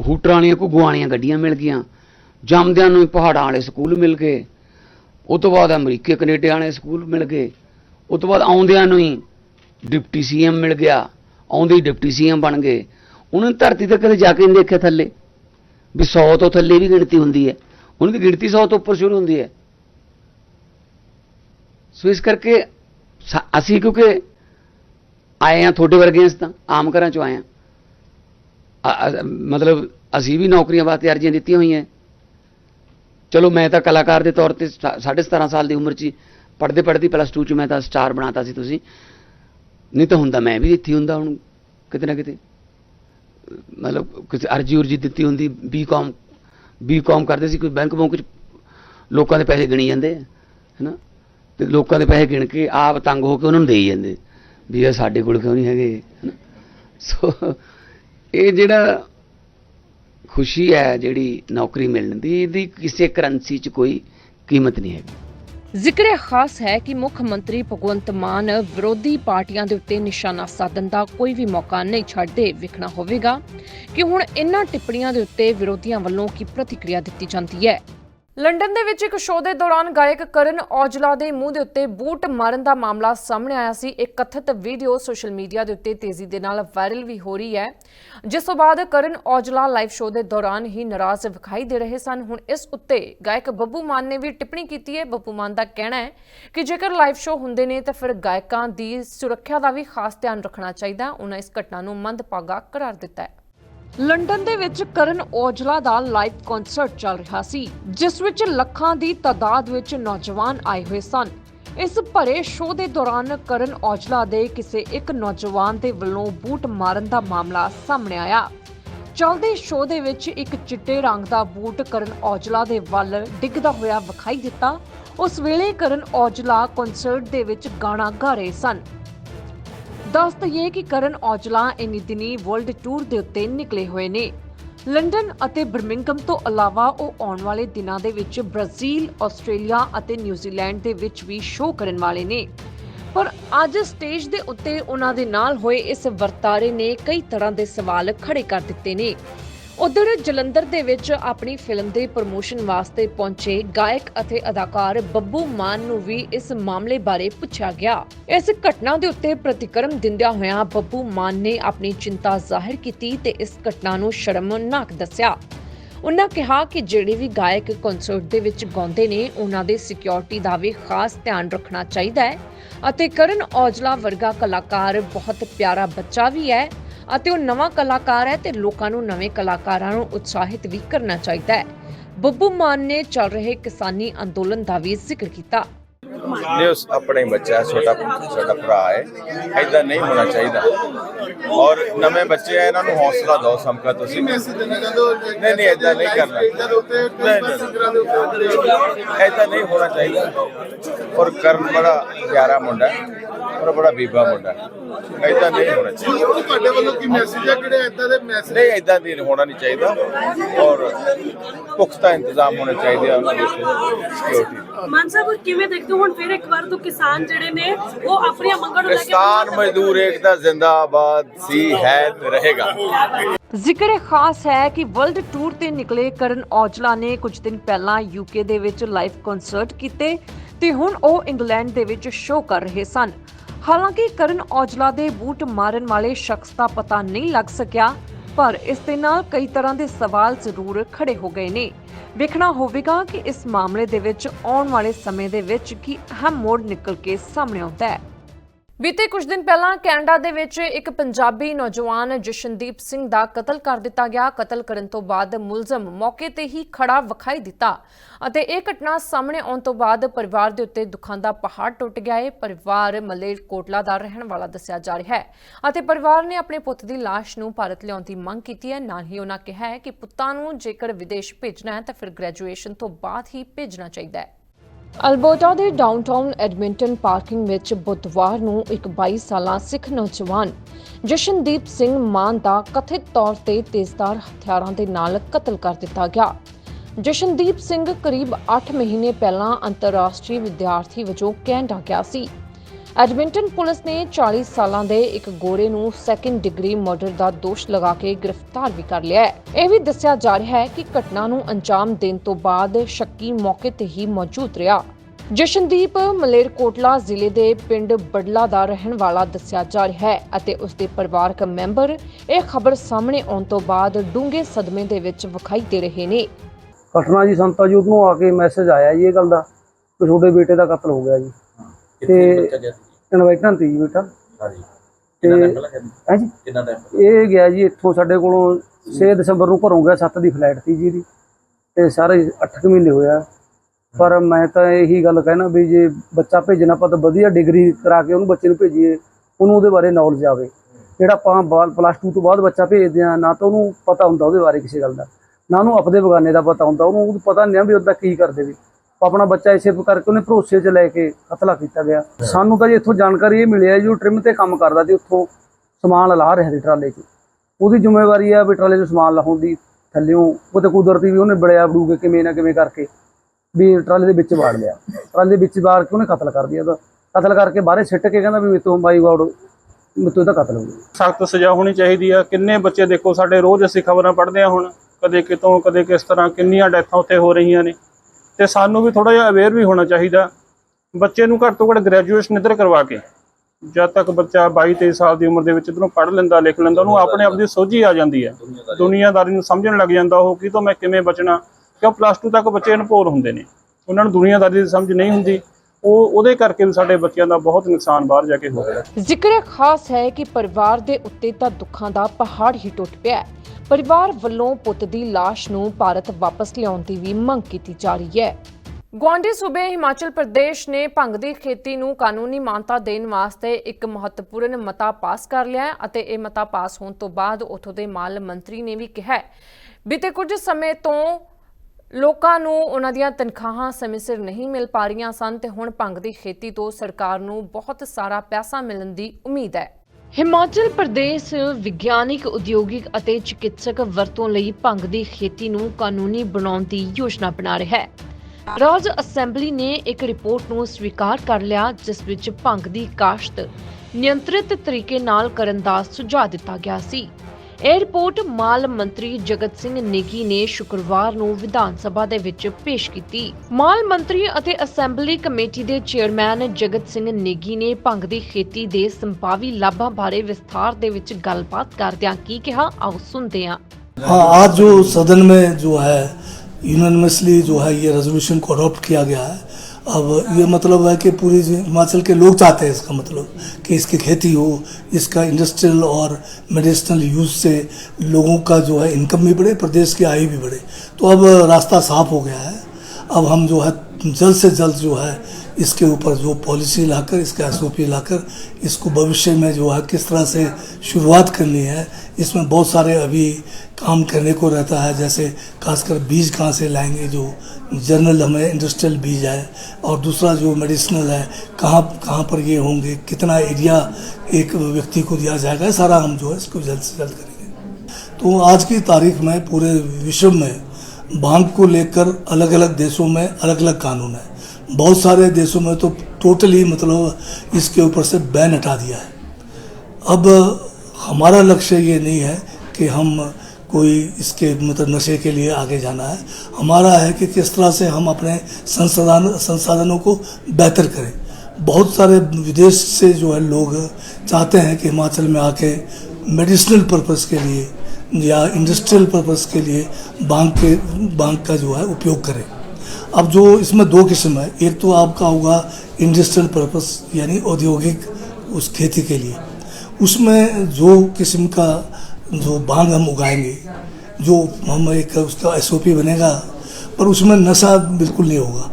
ਹੂਟਰਾਂ ਵਾਲੀਆਂ ਘੁੱਗੂਆਂ ਵਾਲੀਆਂ ਗੱਡੀਆਂ ਮਿਲ ਗਈਆਂ। ਜੰਮਦਿਆਂ ਨੂੰ ਹੀ ਪਹਾੜਾਂ ਵਾਲੇ ਸਕੂਲ ਮਿਲ ਗਏ। ਉਹ ਤੋਂ ਬਾਅਦ ਅਮਰੀਕੇ, ਕੈਨੇਡਾ ਵਾਲੇ ਸਕੂਲ ਮਿਲ ਗਏ। ਉਹ ਤੋਂ ਬਾਅਦ ਆਉਂਦਿਆਂ ਨੂੰ ਹੀ ਡਿਪਟੀ ਸੀਐਮ ਮਿਲ ਗਿਆ। ਆਉਂਦੇ ਹੀ ਡਿਪਟੀ ਸੀਐਮ ਬਣ ਗਏ। ਉਹਨਾਂ ਨੇ ਧਰਤੀ ਤੇ ਕਦੇ ਜਾ ਕੇ ਨਹੀਂ ਦੇਖਿਆ ਥੱਲੇ। ਵੀ 100 ਤੋਂ ਥੱਲੇ ਵੀ ਗਿਣਤੀ ਹੁੰਦੀ ਹੈ। ਉਹਨਾਂ ਦੀ ਗਿਣਤੀ 100 ਤੋਂ ਉੱਪਰ ਸ਼ੁਰੂ ਹੁੰਦੀ ਹੈ। ਸੋ ਇਸ ਕਰਕੇ ਸਾ- ਅਸੀਂ ਕਿਉਂਕਿ ਆਏ ਆ ਤੁਹਾਡੇ ਵਰਗੇ ਅਸੀਂ ਤਾਂ, ਆਮ ਘਰਾਂ ਚੋਂ ਆਏ ਆ ਮਤਲਬ ਅਸੀਂ ਵੀ ਨੌਕਰੀਆਂ ਵਾਸਤੇ ਅਰਜ਼ੀਆਂ ਦਿੱਤੀਆਂ ਹੋਈਆਂ। ਚਲੋ ਮੈਂ ਤਾਂ ਕਲਾਕਾਰ ਦੇ ਤੌਰ ਤੇ ਸਾ- ਸਾਢੇ 17 ਸਾਲ ਦੀ ਉਮਰ 'ਚ ਹੀ ਪੜ੍ਹਦੇ ਪੜ੍ਹਦੀ ਪਲੱਸ 2 'ਚ ਮੈਂ ਤਾਂ ਸਟਾਰ ਬਣਾਤਾ ਸੀ ਤੁਸੀਂ। ਨਹੀਂ ਤਾਂ ਹੁੰਦਾ, ਮੈਂ ਵੀ ਇੱਥੇ ਹੁੰਦਾ ਹੁਣ ਕਿਤੇ ਨਾ ਕਿਤੇ। ਮਤਲਬ ਕਿਸੇ ਅਰਜੀ ਉਰਜੀ ਦਿੱਤੀ ਹੁੰਦੀ ਬੀਕਾਮ ਬੀਕਾਮ ਕਰਦੇ ਸੀ, ਕੋਈ ਬੈਂਕ ਬੈਂਕ 'ਚ ਲੋਕਾਂ ਦੇ ਪੈਸੇ ਗਿਣੀ ਜਾਂਦੇ ਹੈ ਨਾ ਤੇ ਲੋਕਾਂ ਦੇ ਪੈਸੇ ਗਿਣ ਕੇ ਆਪ ਤੰਗ ਹੋ ਕੇ ਉਹਨਾਂ ਨੂੰ ਦੇਈ ਜਾਂਦੇ। ਵੀ ਇਹ ਸਾਡੇ ਕੋਲ ਕਿਉਂ ਨਹੀਂ ਹੈਗੇ? ਸੋ ਇਹ ਜਿਹੜਾ ਖੁਸ਼ੀ ਹੈ ਜਿਹੜੀ ਨੌਕਰੀ ਮਿਲਣ ਦੀ, ਇਹਦੀ ਕਿਸੇ ਕਰੰਸੀ 'ਚ ਕੋਈ ਕੀਮਤ ਨਹੀਂ ਹੈਗੀ। ਜ਼ਿਕਰ ਖਾਸ ਹੈ ਕਿ ਮੁੱਖ ਮੰਤਰੀ ਭਗਵੰਤ ਮਾਨ ਵਿਰੋਧੀ ਪਾਰਟੀਆਂ ਦੇ ਉੱਤੇ ਨਿਸ਼ਾਨਾ ਸਾਧਨ ਦਾ ਕੋਈ ਵੀ ਮੌਕਾ ਨਹੀਂ ਛੱਡਦੇ ਵੇਖਣਾ ਹੋਵੇਗਾ ਕਿ ਹੁਣ ਇਨ੍ਹਾਂ ਟਿੱਪਣੀਆਂ ਦੇ ਉੱਤੇ ਵਿਰੋਧੀਆਂ ਵੱਲੋਂ ਕੀ ਪ੍ਰਤੀਕਿਰਿਆ ਦਿੱਤੀ ਜਾਂਦੀ ਹੈ। ਲੰਡਨ ਦੇ ਵਿੱਚ ਇੱਕ ਸ਼ੋਅ ਦੇ ਦੌਰਾਨ ਗਾਇਕ ਕਰਨ ਔਜਲਾ ਦੇ ਮੂੰਹ ਦੇ ਉੱਤੇ ਬੂਟ ਮਾਰਨ ਦਾ ਮਾਮਲਾ ਸਾਹਮਣੇ ਆਇਆ ਸੀ। ਇੱਕ ਕਥਿਤ ਵੀਡੀਓ ਸੋਸ਼ਲ ਮੀਡੀਆ ਦੇ ਉੱਤੇ ਤੇਜ਼ੀ ਦੇ ਨਾਲ ਵਾਇਰਲ ਵੀ ਹੋ ਰਹੀ ਹੈ। ਜਿਸ ਤੋਂ ਬਾਅਦ ਕਰਨ ਔਜਲਾ ਲਾਈਵ ਸ਼ੋਅ ਦੇ ਦੌਰਾਨ ਹੀ ਨਾਰਾਜ਼ ਵਿਖਾਈ ਦੇ ਰਹੇ ਸਨ। ਹੁਣ ਇਸ ਉੱਤੇ ਗਾਇਕ ਬੱਬੂ ਮਾਨ ਨੇ ਵੀ ਟਿੱਪਣੀ ਕੀਤੀ ਹੈ। ਬੱਬੂ ਮਾਨ ਦਾ ਕਹਿਣਾ ਹੈ ਕਿ ਜੇਕਰ ਲਾਈਵ ਸ਼ੋਅ ਹੁੰਦੇ ਨੇ ਤਾਂ ਫਿਰ ਗਾਇਕਾਂ ਦੀ ਸੁਰੱਖਿਆ ਦਾ ਵੀ ਖਾਸ ਧਿਆਨ ਰੱਖਣਾ ਚਾਹੀਦਾ। ਉਹਨਾਂ ਇਸ ਘਟਨਾ ਨੂੰ ਮੰਦਭਾਗਾ ਕਰਾਰ ਦਿੱਤਾ ਹੈ। ਲੰਡਨ ਦੇ ਵਿੱਚ ਕਰਨ ਔਜਲਾ ਦਾ ਲਾਈਵ ਕਨਸਰਟ ਚੱਲ ਰਿਹਾ ਸੀ, ਜਿਸ ਵਿੱਚ ਲੱਖਾਂ ਦੀ ਤਾਦਾਦ ਵਿੱਚ ਨੌਜਵਾਨ ਆਏ ਹੋਏ ਸਨ। ਇਸ ਭਰੇ ਸ਼ੋਅ ਦੇ ਦੌਰਾਨ ਕਰਨ ਔਜਲਾ ਦੇ ਕਿਸੇ ਇੱਕ ਨੌਜਵਾਨ ਦੇ ਵੱਲੋਂ ਬੂਟ ਮਾਰਨ ਦਾ ਮਾਮਲਾ ਸਾਹਮਣੇ ਆਇਆ। ਚਲਦੇ ਸ਼ੋਅ ਦੇ ਵਿੱਚ ਇੱਕ ਚਿੱਟੇ ਰੰਗ ਦਾ ਬੂਟ ਕਰਨ ਔਜਲਾ ਦੇ ਵੱਲ ਡਿੱਗਦਾ ਹੋਇਆ ਵਿਖਾਈ ਦਿੱਤਾ। ਉਸ ਵੇਲੇ ਕਰਨ ਔਜਲਾ ਕਨਸਰਟ ਦੇ ਵਿੱਚ ਗਾਣਾ ਗਾ ਰਹੇ ਸਨ। ਦੱਸ ਦਈਏ ਕਿ ਕਰਨ ਔਜਲਾ ਇਨੀ ਦਿਨੀ ਵਰਲਡ ਟੂਰ ਦੇ ਉੱਤੇ ਨਿਕਲੇ ਹੋਏ ਨੇ। ਲੰਡਨ ਅਤੇ ਬਰਮਿੰਗਮ ਤੋਂ ਇਲਾਵਾ ਉਹ ਆਉਣ ਵਾਲੇ ਦਿਨਾਂ ਦੇ ਵਿੱਚ ਬ੍ਰਾਜ਼ੀਲ, ਆਸਟ੍ਰੇਲੀਆ ਅਤੇ ਨਿਊਜ਼ੀਲੈਂਡ ਦੇ ਵਿੱਚ ਵੀ ਸ਼ੋਅ ਕਰਨ ਵਾਲੇ ਨੇ। ਪਰ ਅੱਜ ਸਟੇਜ ਦੇ ਉੱਤੇ ਉਹਨਾਂ ਦੇ ਨਾਲ ਹੋਏ ਇਸ ਵਰਤਾਰੇ ਨੇ ਕਈ ਤਰ੍ਹਾਂ ਦੇ ਸਵਾਲ ਖੜੇ ਕਰ ਦਿੱਤੇ ਨੇ। ਉਧਰ ਜਲੰਧਰ ਦੇ ਵਿੱਚ ਆਪਣੀ ਫਿਲਮ ਦੇ ਪ੍ਰਮੋਸ਼ਨ ਵਾਸਤੇ ਪਹੁੰਚੇ ਗਾਇਕ ਅਤੇ ਅਦਾਕਾਰ ਬੱਬੂ ਮਾਨ ਨੂੰ ਵੀ ਇਸ ਮਾਮਲੇ ਬਾਰੇ ਪੁੱਛਿਆ ਗਿਆ। ਇਸ ਘਟਨਾ ਦੇ ਉੱਤੇ ਪ੍ਰਤੀਕਰਮ ਦਿੰਦਿਆਂ ਹੋਇਆਂ ਬੱਬੂ ਮਾਨ ਨੇ ਆਪਣੀ ਚਿੰਤਾ ਜ਼ਾਹਿਰ ਕੀਤੀ ਤੇ ਇਸ ਘਟਨਾ ਨੂੰ ਸ਼ਰਮਨਾਕ ਦੱਸਿਆ। ਉਹਨਾਂ ਕਿਹਾ ਕਿ ਜਿਹੜੇ ਵੀ ਗਾਇਕ ਕਨਸਰਟ ਦੇ ਵਿੱਚ ਗਾਉਂਦੇ ਨੇ, ਉਹਨਾਂ ਦੇ ਸਿਕਿਉਰਿਟੀ ਦਾ ਵੀ ਖਾਸ ਧਿਆਨ ਰੱਖਣਾ ਚਾਹੀਦਾ ਹੈ ਅਤੇ ਕਰਨ ਔਜਲਾ ਵਰਗਾ ਕਲਾਕਾਰ ਬਹੁਤ ਪਿਆਰਾ ਬੱਚਾ ਵੀ ਹੈ। ਅਤੇ ਉਹ ਨਵਾਂ ਕਲਾਕਾਰ ਹੈ ਤੇ ਲੋਕਾਂ ਨੂੰ ਨਵੇਂ ਕਲਾਕਾਰਾਂ ਨੂੰ ਉਤਸ਼ਾਹਿਤ ਵੀ ਕਰਨਾ ਚਾਹੀਦਾ ਹੈ। ਬੱਬੂ ਮਾਨ ਨੇ ਚੱਲ ਰਹੇ ਕਿਸਾਨੀ ਅੰਦੋਲਨ ਦਾ ਵੀ ਜ਼ਿਕਰ ਕੀਤਾ। ਨੇ ਉਸ ਆਪਣਾ ਬੱਚਾ ਹੈ ਛੋਟਾ ਛੋਟਾ ਭਰਾ ਹੈ। ਐਦਾਂ ਨਹੀਂ ਹੋਣਾ ਚਾਹੀਦਾ। ਔਰ ਨਵੇਂ ਬੱਚੇ ਆ, ਇਹਨਾਂ ਨੂੰ ਹੌਸਲਾ ਦਿਓ ਸਮਕਾ ਤੁਸੀਂ। ਨਹੀਂ ਨਹੀਂ ਐਦਾਂ ਨਹੀਂ ਕਰਨਾ। ਐਦਾਂ ਨਹੀਂ ਹੋਣਾ ਚਾਹੀਦਾ। ਔਰ ਕਰਨ ਬੜਾ ਪਿਆਰਾ ਮੁੰਡਾ ਹੈ ਪਰ ਬੜਾ ਬੀਬਾ ਮੁੰਡਾ ਐਦਾਂ ਨਹੀਂ ਹੋਣਾ ਚਾਹੀਦਾ। ਤੁਹਾਡੇ ਵੱਲੋਂ ਕੀ ਮੈਸੇਜ ਹੈ ਕਿਹੜੇ ਇਦਾਂ ਦੇ ਮੈਸੇਜ ਨਹੀਂ ਐਦਾਂ ਦੀ ਹੋਣਾ ਨਹੀਂ ਚਾਹੀਦਾ। ਔਰ ਪੁਖਤਾ ਇੰਤਜ਼ਾਮ ਹੋਣੇ ਚਾਹੀਦੇ ਆ ਉਹਨਾਂ ਦੇ ਸਿਕਿਉਰਿਟੀ ਮਾਨ ਸਾਹਿਬ ਕਿਵੇਂ ਦੇਖਦੇ ਹੋ? ਹੁਣ ਫਿਰ ਇੱਕ ਵਾਰ ਤੋਂ ਕਿਸਾਨ ਜਿਹੜੇ ਨੇ ਉਹ ਆਪਣੀਆਂ ਮੰਗਾਂ ਨੂੰ ਲੈ ਕੇ ਕਿਸਾਨ ਮਜ਼ਦੂਰ ਏਕਤਾ ਜ਼ਿੰਦਾਬਾਦ ਸੀ ਹੈ ਰਹੇਗਾ। ਜ਼ਿਕਰ ਖਾਸ ਹੈ ਕਿ ਵਰਲਡ ਟੂਰ ਤੇ ਨਿਕਲੇ ਕਰਨ ਔਜਲਾ ਨੇ ਕੁਝ ਦਿਨ ਪਹਿਲਾਂ ਯੂਕੇ ਦੇ ਵਿੱਚ ਲਾਈਵ ਕਨਸਰਟ ਕੀਤੇ ਤੇ ਹੁਣ ਉਹ ਇੰਗਲੈਂਡ ਦੇ ਵਿੱਚ ਸ਼ੋਅ ਕਰ ਰਹੇ ਸਨ। ਹਾਲਾਂਕਿ ਕਰਨ ਔਜਲਾ ਦੇ ਬੂਟ ਮਾਰਨ ਵਾਲੇ ਸ਼ਖਸ ਦਾ ਪਤਾ ਨਹੀਂ ਲੱਗ ਸਕਿਆ ਪਰ ਇਸ ਦੇ ਨਾਲ ਕਈ ਤਰ੍ਹਾਂ ਦੇ ਸਵਾਲ ਜ਼ਰੂਰ ਖੜੇ ਹੋ ਗਏ ਨੇ। ਵੇਖਣਾ ਹੋਵੇਗਾ ਕਿ ਇਸ ਮਾਮਲੇ ਦੇ ਵਿੱਚ ਆਉਣ ਵਾਲੇ ਸਮੇਂ ਦੇ ਵਿੱਚ ਕੀ ਅਹਿਮ ਮੋੜ ਨਿਕਲ ਕੇ ਸਾਹਮਣੇ ਆਉਂਦਾ ਹੈ। ਬੀਤੇ ਕੁਝ ਦਿਨ ਪਹਿਲਾਂ ਕੈਨੇਡਾ ਦੇ ਵਿੱਚ ਇੱਕ ਪੰਜਾਬੀ ਨੌਜਵਾਨ ਜਸ਼ਨਦੀਪ ਸਿੰਘ ਦਾ ਕਤਲ ਕਰ ਦਿੱਤਾ ਗਿਆ। ਕਤਲ ਕਰਨ ਤੋਂ ਬਾਅਦ ਮੁਲਜ਼ਮ ਮੌਕੇ ਤੇ ਹੀ ਖੜਾ ਵਿਖਾਈ ਦਿੱਤਾ ਅਤੇ ਇਹ ਘਟਨਾ ਸਾਹਮਣੇ ਆਉਣ ਤੋਂ ਬਾਅਦ ਪਰਿਵਾਰ ਦੇ ਉੱਤੇ ਦੁੱਖਾਂ ਦਾ ਪਹਾੜ ਟੁੱਟ ਗਿਆ ਹੈ। ਪਰਿਵਾਰ ਮਲੇਰ ਕੋਟਲਾ ਦਾ ਰਹਿਣ ਵਾਲਾ ਦੱਸਿਆ ਜਾ ਰਿਹਾ ਹੈ ਅਤੇ ਪਰਿਵਾਰ ਨੇ ਆਪਣੇ ਪੁੱਤ ਦੀ ਲਾਸ਼ ਨੂੰ ਭਾਰਤ ਲਿਆਉਣ ਦੀ ਮੰਗ ਕੀਤੀ ਹੈ। ਨਾਲ ਹੀ ਉਹਨਾਂ ਕਿਹਾ ਹੈ ਕਿ ਪੁੱਤਾਂ ਨੂੰ ਜੇਕਰ ਵਿਦੇਸ਼ ਭੇਜਣਾ ਹੈ ਤਾਂ ਫਿਰ ਗ੍ਰੈਜੂਏਸ਼ਨ ਤੋਂ ਬਾਅਦ ਹੀ ਭੇਜਣਾ ਚਾਹੀਦਾ ਹੈ। ਅਲਬਰਟਾ ਦੇ ਡਾਊਨਟਾਊਨ ਐਡਮਿੰਟਨ ਪਾਰਕਿੰਗ ਵਿੱਚ ਬੁੱਧਵਾਰ ਨੂੰ ਇੱਕ 22 ਸਾਲਾ ਸਿੱਖ ਨੌਜਵਾਨ ਜਸ਼ਨਦੀਪ ਸਿੰਘ ਮਾਨ ਦਾ ਕਥਿਤ ਤੌਰ ਤੇ ਤੇਜ਼ਧਾਰ ਹਥਿਆਰਾਂ ਦੇ ਨਾਲ ਕਤਲ ਕਰ ਦਿੱਤਾ ਗਿਆ। ਜਸ਼ਨਦੀਪ ਸਿੰਘ ਕਰੀਬ 8 ਮਹੀਨੇ ਪਹਿਲਾਂ ਅੰਤਰਰਾਸ਼ਟਰੀ ਵਿਦਿਆਰਥੀ ਵਜੋਂ ਕੈਨੇਡਾ ਗਿਆ ਸੀ। ਐਡਮਿੰਟਨ ਪੁਲਿਸ ਨੇ 40 ਸਾਲਾਂ ਦੇ ਇੱਕ ਗੋਰੇ ਨੂੰ ਸੈਕੰਡ ਡਿਗਰੀ ਮਰਡਰ ਦਾ ਦੋਸ਼ ਲਗਾ ਕੇ ਗ੍ਰਿਫਤਾਰ ਵੀ ਕਰ ਲਿਆ ਹੈ। ਇਹ ਵੀ ਦੱਸਿਆ ਜਾ ਰਿਹਾ ਹੈ ਕਿ ਘਟਨਾ ਨੂੰ ਅੰਜਾਮ ਦੇਣ ਤੋਂ ਬਾਅਦ ਸ਼ੱਕੀ ਮੌਕੇ ਤੇ ਹੀ ਮੌਜੂਦ ਰਿਹਾ। ਜਸ਼ਨਦੀਪ ਮਲੇਰਕੋਟਲਾ ਜ਼ਿਲ੍ਹੇ ਦੇ ਪਿੰਡ ਬੜਲਾ ਦਾ ਰਹਿਣ ਵਾਲਾ ਦੱਸਿਆ ਜਾ ਰਿਹਾ ਹੈ ਅਤੇ ਉਸ ਦੇ ਪਰਿਵਾਰਕ ਮੈਂਬਰ ਇਹ ਖਬਰ ਸਾਹਮਣੇ ਆਉਣ ਤੋਂ ਬਾਅਦ ਡੂੰਘੇ ਸਦਮੇ ਦੇ ਵਿੱਚ ਵਿਖਾਈ ਦੇ ਰਹੇ ਨੇ। ਘਟਨਾ ਜੀ ਸੰਤਾ ਜੀ ਨੂੰ ਆ ਕੇ ਮੈਸੇਜ ਆਇਆ ਜੀ ਇਹ ਗੱਲ ਦਾ ਕਿ ਤੁਹਾਡੇ ਬੇਟੇ ਦਾ ਕਤਲ ਹੋ ਗਿਆ ਜੀ। ਤੇ ਇਨਵਾਈਟਾਂ ਤੀ ਜੀ? ਬੇਟਾ। ਤੇ ਹੈ ਜੀ? ਇਹ ਗਿਆ ਜੀ ਇੱਥੋਂ ਸਾਡੇ ਕੋਲੋਂ 6 ਦਸੰਬਰ ਨੂੰ ਘਰੋਂ ਗਿਆ 7 ਦੀ ਫਲਾਈਟ ਸੀ ਜੀ ਇਹਦੀ। ਤੇ ਸਾਰੇ 8 ਮਹੀਨੇ ਹੋਇਆ। ਪਰ ਮੈਂ ਤਾਂ ਇਹੀ ਗੱਲ ਕਹਿਣਾ ਵੀ ਜੇ ਬੱਚਾ ਭੇਜਣਾ ਆਪਾਂ ਤਾਂ ਵਧੀਆ ਡਿਗਰੀ ਕਰਾ ਕੇ ਉਹਨੂੰ ਬੱਚੇ ਨੂੰ ਭੇਜੀਏ ਉਹਨੂੰ ਉਹਦੇ ਬਾਰੇ ਨੌਲੇਜ ਆਵੇ। ਜਿਹੜਾ ਆਪਾਂ ਪਲੱਸ 2 ਤੋਂ ਬਾਅਦ ਬੱਚਾ ਭੇਜਦੇ ਆ ਨਾ ਤਾਂ ਉਹਨੂੰ ਪਤਾ ਹੁੰਦਾ ਉਹਦੇ ਬਾਰੇ ਕਿਸੇ ਗੱਲ ਦਾ। ਨਾ ਉਹਨੂੰ ਆਪਦੇ ਬਗਾਨੇ ਦਾ ਪਤਾ ਹੁੰਦਾ ਉਹਨੂੰ ਪਤਾ ਨਹੀਂ ਆ ਵੀ ਉਹਦਾ ਕੀ ਕਰਦੇ ਵੀ। ਆਪਣਾ ਬੱਚਾ ਇਸੇ ਕਰਕੇ ਉਹਨੇ ਭਰੋਸੇ 'ਚ ਲੈ ਕੇ ਕਤਲਾ ਕੀਤਾ ਗਿਆ। ਸਾਨੂੰ ਤਾਂ ਜੀ ਇੱਥੋਂ ਜਾਣਕਾਰੀ ਇਹ ਮਿਲਿਆ ਜੀ, ਉਹ ਟ੍ਰਿਮ ਤੇ ਕੰਮ ਕਰਦਾ ਸੀ, ਉੱਥੋਂ ਸਮਾਨ ਲਾ ਰਿਹਾ ਸੀ ਟਰਾਲੇ 'ਚ। ਉਹਦੀ ਜ਼ਿੰਮੇਵਾਰੀ ਆ ਵੀ ਟਰਾਲੇ 'ਚ ਸਮਾਨ ਲਾਉਣ ਦੀ, ਥੱਲਿਓਂ ਉਹ ਤੇ ਕੁਦਰਤੀ ਵੀ ਉਹਨੇ ਬੜਿਆ ਬੜੂਗੇ ਕਿਵੇਂ ਨਾ ਕਿਵੇਂ ਕਰਕੇ ਵੀ ਟਰਾਲੇ ਦੇ ਵਿੱਚ ਵਾੜ ਲਿਆ। ਟਰਾਲੇ ਦੇ ਵਿੱਚ ਵਾੜ ਕੇ ਉਹਨੇ ਕਤਲ ਕਰ ਦਿਆ ਉਹਦਾ ਕਤਲ ਕਰਕੇ ਬਾਹਰੇ ਸਿੱਟ ਕੇ ਕਹਿੰਦਾ ਵੀ ਮੇਤੋਂ ਬਾਈ ਵਾੜ ਮੇਤੋਂ ਇਹਦਾ ਕਤਲ ਹੋ ਗਿਆ। ਸਖਤ ਸਜ਼ਾ ਹੋਣੀ ਚਾਹੀਦੀ ਆ। ਕਿੰਨੇ ਬੱਚੇ ਦੇਖੋ, ਸਾਡੇ ਰੋਜ਼ ਅਸੀਂ ਖਬਰਾਂ ਪੜ੍ਹਦੇ ਆ ਹੁਣ, ਕਦੇ ਕਿਤੋਂ, ਕਦੇ ਕਿਸ ਤਰ੍ਹਾਂ, ਕਿੰਨੀਆਂ ਡੈਥਾਂ ਉੱਥੇ ਹੋ ਰਹੀਆਂ ਨੇ। ਤੇ ਸਾਨੂੰ ਵੀ ਥੋੜਾ ਜਿਹਾ ਅਵੇਅਰ ਵੀ ਹੋਣਾ ਚਾਹੀਦਾ। ਬੱਚੇ ਨੂੰ ਘੱਟ ਤੋਂ ਘੱਟ ਗ੍ਰੈਜੂਏਸ਼ਨ ਇੱਧਰ ਕਰਵਾ ਕੇ। ਜਦ ਤੱਕ ਬੱਚਾ 22 23 ਸਾਲ ਦੀ ਉਮਰ ਦੇ ਵਿੱਚ ਇਧਰੋਂ ਪੜ੍ਹ ਲੈਂਦਾ ਲਿਖ ਲੈਂਦਾ ਉਹਨੂੰ ਆਪਣੇ ਆਪ ਦੀ ਸੋਝੀ ਆ ਜਾਂਦੀ ਹੈ। ਦੁਨੀਆਦਾਰੀ ਨੂੰ। ਸਮਝਣ ਲੱਗ ਜਾਂਦਾ ਉਹ ਕਿ ਤੋਂ ਮੈਂ ਕਿਵੇਂ ਬਚਣਾ। ਕਿਉਂ ਪਲੱਸ 2 ਤੱਕ ਬੱਚੇ ਅਨਪੋਰ ਹੁੰਦੇ ਨੇ। ਉਹਨਾਂ ਨੂੰ ਦੁਨੀਆਦਾਰੀ ਦੀ ਸਮਝ ਨਹੀਂ ਹੁੰਦੀ। ਉਹ ਉਹਦੇ ਕਰਕੇ ਵੀ ਸਾਡੇ ਬੱਚਿਆਂ ਦਾ ਬਹੁਤ ਨੁਕਸਾਨ ਬਾਹਰ ਜਾ ਕੇ ਹੋ ਰਿਹਾ। ਜ਼ਿਕਰ ਖਾਸ ਹੈ ਕਿ ਪਰਿਵਾਰ ਦੇ ਉੱਤੇ ਤਾਂ ਦੁੱਖਾਂ ਦਾ ਪਹਾੜ ਹੀ ਟੁੱਟ ਪਿਆ ਹੈ। ਪਰਿਵਾਰ ਵੱਲੋਂ ਪੁੱਤ ਦੀ ਲਾਸ਼ ਨੂੰ ਭਾਰਤ ਵਾਪਸ ਲਿਆਉਣ ਦੀ ਵੀ ਮੰਗ ਕੀਤੀ ਜਾ ਰਹੀ ਹੈ। ਗੁਆਂਢੀ ਸੂਬੇ ਹਿਮਾਚਲ ਪ੍ਰਦੇਸ਼ ਨੇ ਭੰਗ ਦੀ ਖੇਤੀ ਨੂੰ ਕਾਨੂੰਨੀ ਮਾਨਤਾ ਦੇਣ ਵਾਸਤੇ ਇੱਕ ਮਹੱਤਵਪੂਰਨ ਮਤਾ ਪਾਸ ਕਰ ਲਿਆ ਹੈ ਅਤੇ ਇਹ ਮਤਾ ਪਾਸ ਹੋਣ ਤੋਂ ਬਾਅਦ ਉਥੋਂ ਦੇ ਮਾਲ ਮੰਤਰੀ ਨੇ ਵੀ ਕਿਹਾ ਹੈ। ਬੀਤੇ ਕੁਝ ਸਮੇਂ ਤੋਂ ਲੋਕਾਂ ਨੂੰ ਉਹਨਾਂ ਦੀਆਂ ਤਨਖਾਹਾਂ ਸਮੇਂ ਸਿਰ ਨਹੀਂ ਮਿਲ ਪਾ ਰਹੀਆਂ ਸਨ ਤੇ ਹੁਣ ਭੰਗ ਦੀ ਖੇਤੀ ਤੋਂ ਸਰਕਾਰ ਨੂੰ ਬਹੁਤ ਸਾਰਾ ਪੈਸਾ ਮਿਲਣ ਦੀ ਉਮੀਦ ਹੈ। ਹਿਮਾਚਲ ਪ੍ਰਦੇਸ਼ ਵਿਗਿਆਨਿਕ, ਉਦਯੋਗਿਕ ਅਤੇ ਚਿਕਿਤਸਕ ਵਰਤੋਂ ਲਈ ਭੰਗ ਦੀ ਖੇਤੀ ਨੂੰ ਕਾਨੂੰਨੀ ਬਣਾਉਣ ਦੀ ਯੋਜਨਾ ਬਣਾ ਰਿਹਾ ਹੈ। ਰਾਜ ਅਸੈਂਬਲੀ ਨੇ ਇੱਕ ਰਿਪੋਰਟ ਨੂੰ ਸਵੀਕਾਰ ਕਰ ਲਿਆ, ਜਿਸ ਵਿੱਚ ਭੰਗ ਦੀ ਕਾਸ਼ਤ ਨਿਯੰਤਰਿਤ ਤਰੀਕੇ ਨਾਲ ਕਰਨ ਦਾ ਸੁਝਾਅ ਦਿੱਤਾ ਗਿਆ ਸੀ। ਇਹ ਰਿਪੋਰਟ ਮਾਲ ਮੰਤਰੀ ਜਗਤ ਸਿੰਘ ਨੇਗੀ ਨੇ ਸ਼ੁੱਕਰਵਾਰ ਨੂੰ ਵਿਧਾਨ ਸਭਾ ਦੇ ਵਿੱਚ ਪੇਸ਼ ਕੀਤੀ ਮਾਲ ਮੰਤਰੀ ਅਤੇ ਅਸੈਂਬਲੀ ਕਮੇਟੀ ਦੇ ਚੇਅਰਮੈਨ ਜਗਤ ਸਿੰਘ ਨੇਗੀ ਨੇ ਭੰਗ ਦੀ ਖੇਤੀ ਦੇ ਸੰਭਾਵੀ ਲਾਭਾਂ ਬਾਰੇ ਵਿਸਥਾਰ ਦੇ ਵਿੱਚ ਗੱਲਬਾਤ ਕਰਦਿਆਂ ਕੀ ਕਿਹਾ ਆਓ ਸੁਣਦੇ ਹਾਂ हाँ आज जो सदन में जो है यूनानिमसली जो है ये रेजोल्यूशन को अडॉप्ट किया गया है अब ये मतलब है कि पूरी हिमाचल के लोग चाहते हैं इसका मतलब कि इसकी खेती हो, इसका इंडस्ट्रियल और मेडिसिनल यूज़ से लोगों का जो है इनकम भी बढ़े, प्रदेश की आय भी बढ़े। तो अब रास्ता साफ़ हो गया है। अब हम जो है जल्द से जल्द जो है इसके ऊपर जो पॉलिसी लाकर, इसका एस लाकर, इसको भविष्य में जो है, किस तरह से शुरुआत करनी है, इसमें बहुत सारे अभी काम करने को रहता है, जैसे खासकर बीज कहाँ से लाएँगे, जो जनरल हमें इंडस्ट्रियल बीज है, और दूसरा जो मेडिसिनल है, कहाँ कहाँ पर ये होंगे, कितना एरिया एक व्यक्ति को दिया जाएगा सारा हम जो है, इसको जल्द से जल्द करेंगे। तो आज की तारीख में, पूरे विश्व में भाँग को लेकर अलग अलग देशों में अलग अलग कानून है। बहुत सारे देशों में तो टोटली मतलब इसके ऊपर से बैन हटा दिया है। अब हमारा लक्ष्य ये नहीं है कि हम कोई इसके मतलब नशे के लिए आगे जाना है। हमारा है कि किस तरह से हम अपने संसाधन, संसाधनों को बेहतर करें। बहुत सारे विदेश से जो है लोग चाहते हैं कि हिमाचल में आके मेडिसिनल पर्पस के लिए या इंडस्ट्रियल पर्पस के लिए बांग के बांग का जो है उपयोग करें। अब जो इसमें दो किस्म है, एक तो आपका होगा इंडस्ट्रियल पर्पस यानी औद्योगिक उस खेती के लिए। उसमें जो किस्म का जो बांग हम उगाएँगे, जो हम एक उसका एसओपी बनेगा, पर उसमें नशा बिल्कुल नहीं होगा।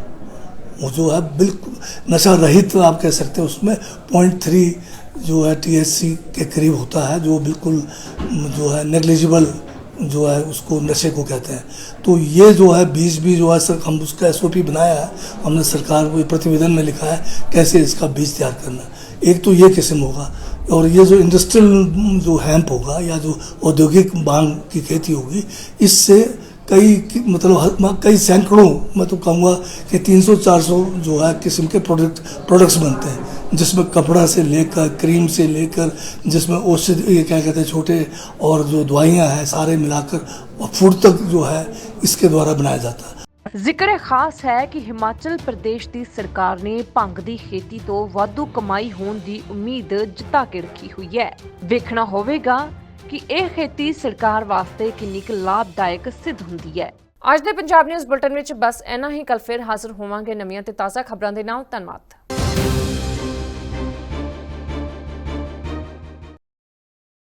वो जो है बिल्कुल नशा रहित तो आप कह सकते हैं, उसमें पॉइंट थ्री जो है टीएचसी के करीब होता है, जो बिल्कुल जो है नेग्लिजिबल जो है उसको नशे को कहते हैं। तो ये जो है बीज भी जो है सर, हम उसका एसओपी बनाया है। हमने सरकार को प्रतिवेदन में लिखा है कैसे इसका बीज तैयार करना एक तो ये किस्म होगा और ये जो इंडस्ट्रियल जो हैम्प होगा या जो औद्योगिक बांग की खेती होगी, इससे कई कि- मतलब ह- कई सैकड़ों मैं तो कहूँगा कि 300-400 जो है किस्म के प्रोडक्ट प्रोडक्ट्स बनते हैं जिसमें कपड़ा से लेकर क्रीम से लेकर जिसमें औषधि ये क्या कहते हैं छोटे और जो दवाइयाँ हैं सारे मिलाकर और फूड तक जो है इसके द्वारा बनाया जाता है ਜ਼ਿਕਰ ਖਾਸ ਹੈ ਕਿ ਹਿਮਾਚਲ ਪ੍ਰਦੇਸ਼ ਦੀ ਸਰਕਾਰ ਨੇ ਭੰਗ ਦੀ ਖੇਤੀ ਤੋਂ ਵਾਧੂ ਕਮਾਈ ਹੋਣ ਦੀ ਉਮੀਦ ਜਤਾ ਕੇ ਰੱਖੀ ਹੋਈ ਹੈ ਵੇਖਣਾ ਹੋਵੇਗਾ ਕਿ ਇਹ ਖੇਤੀ ਸਰਕਾਰ ਵਾਸਤੇ ਕਿੰਨੀ ਕੁ ਲਾਭਦਾਇਕ ਸਿੱਧ ਹੁੰਦੀ ਹੈ। ਅੱਜ ਦੇ ਪੰਜਾਬ ਨਿਊਜ਼ ਬੁਲਟਨ ਵਿੱਚ ਬਸ ਇੰਨਾ ਹੀ ਕੱਲ ਫਿਰ ਹਾਜ਼ਰ ਹੋਵਾਂਗੇ ਨਵੀਆਂ ਤੇ ਤਾਜ਼ਾ ਖਬਰਾਂ ਦੇ ਨਾਲ। ਧੰਨਵਾਦ।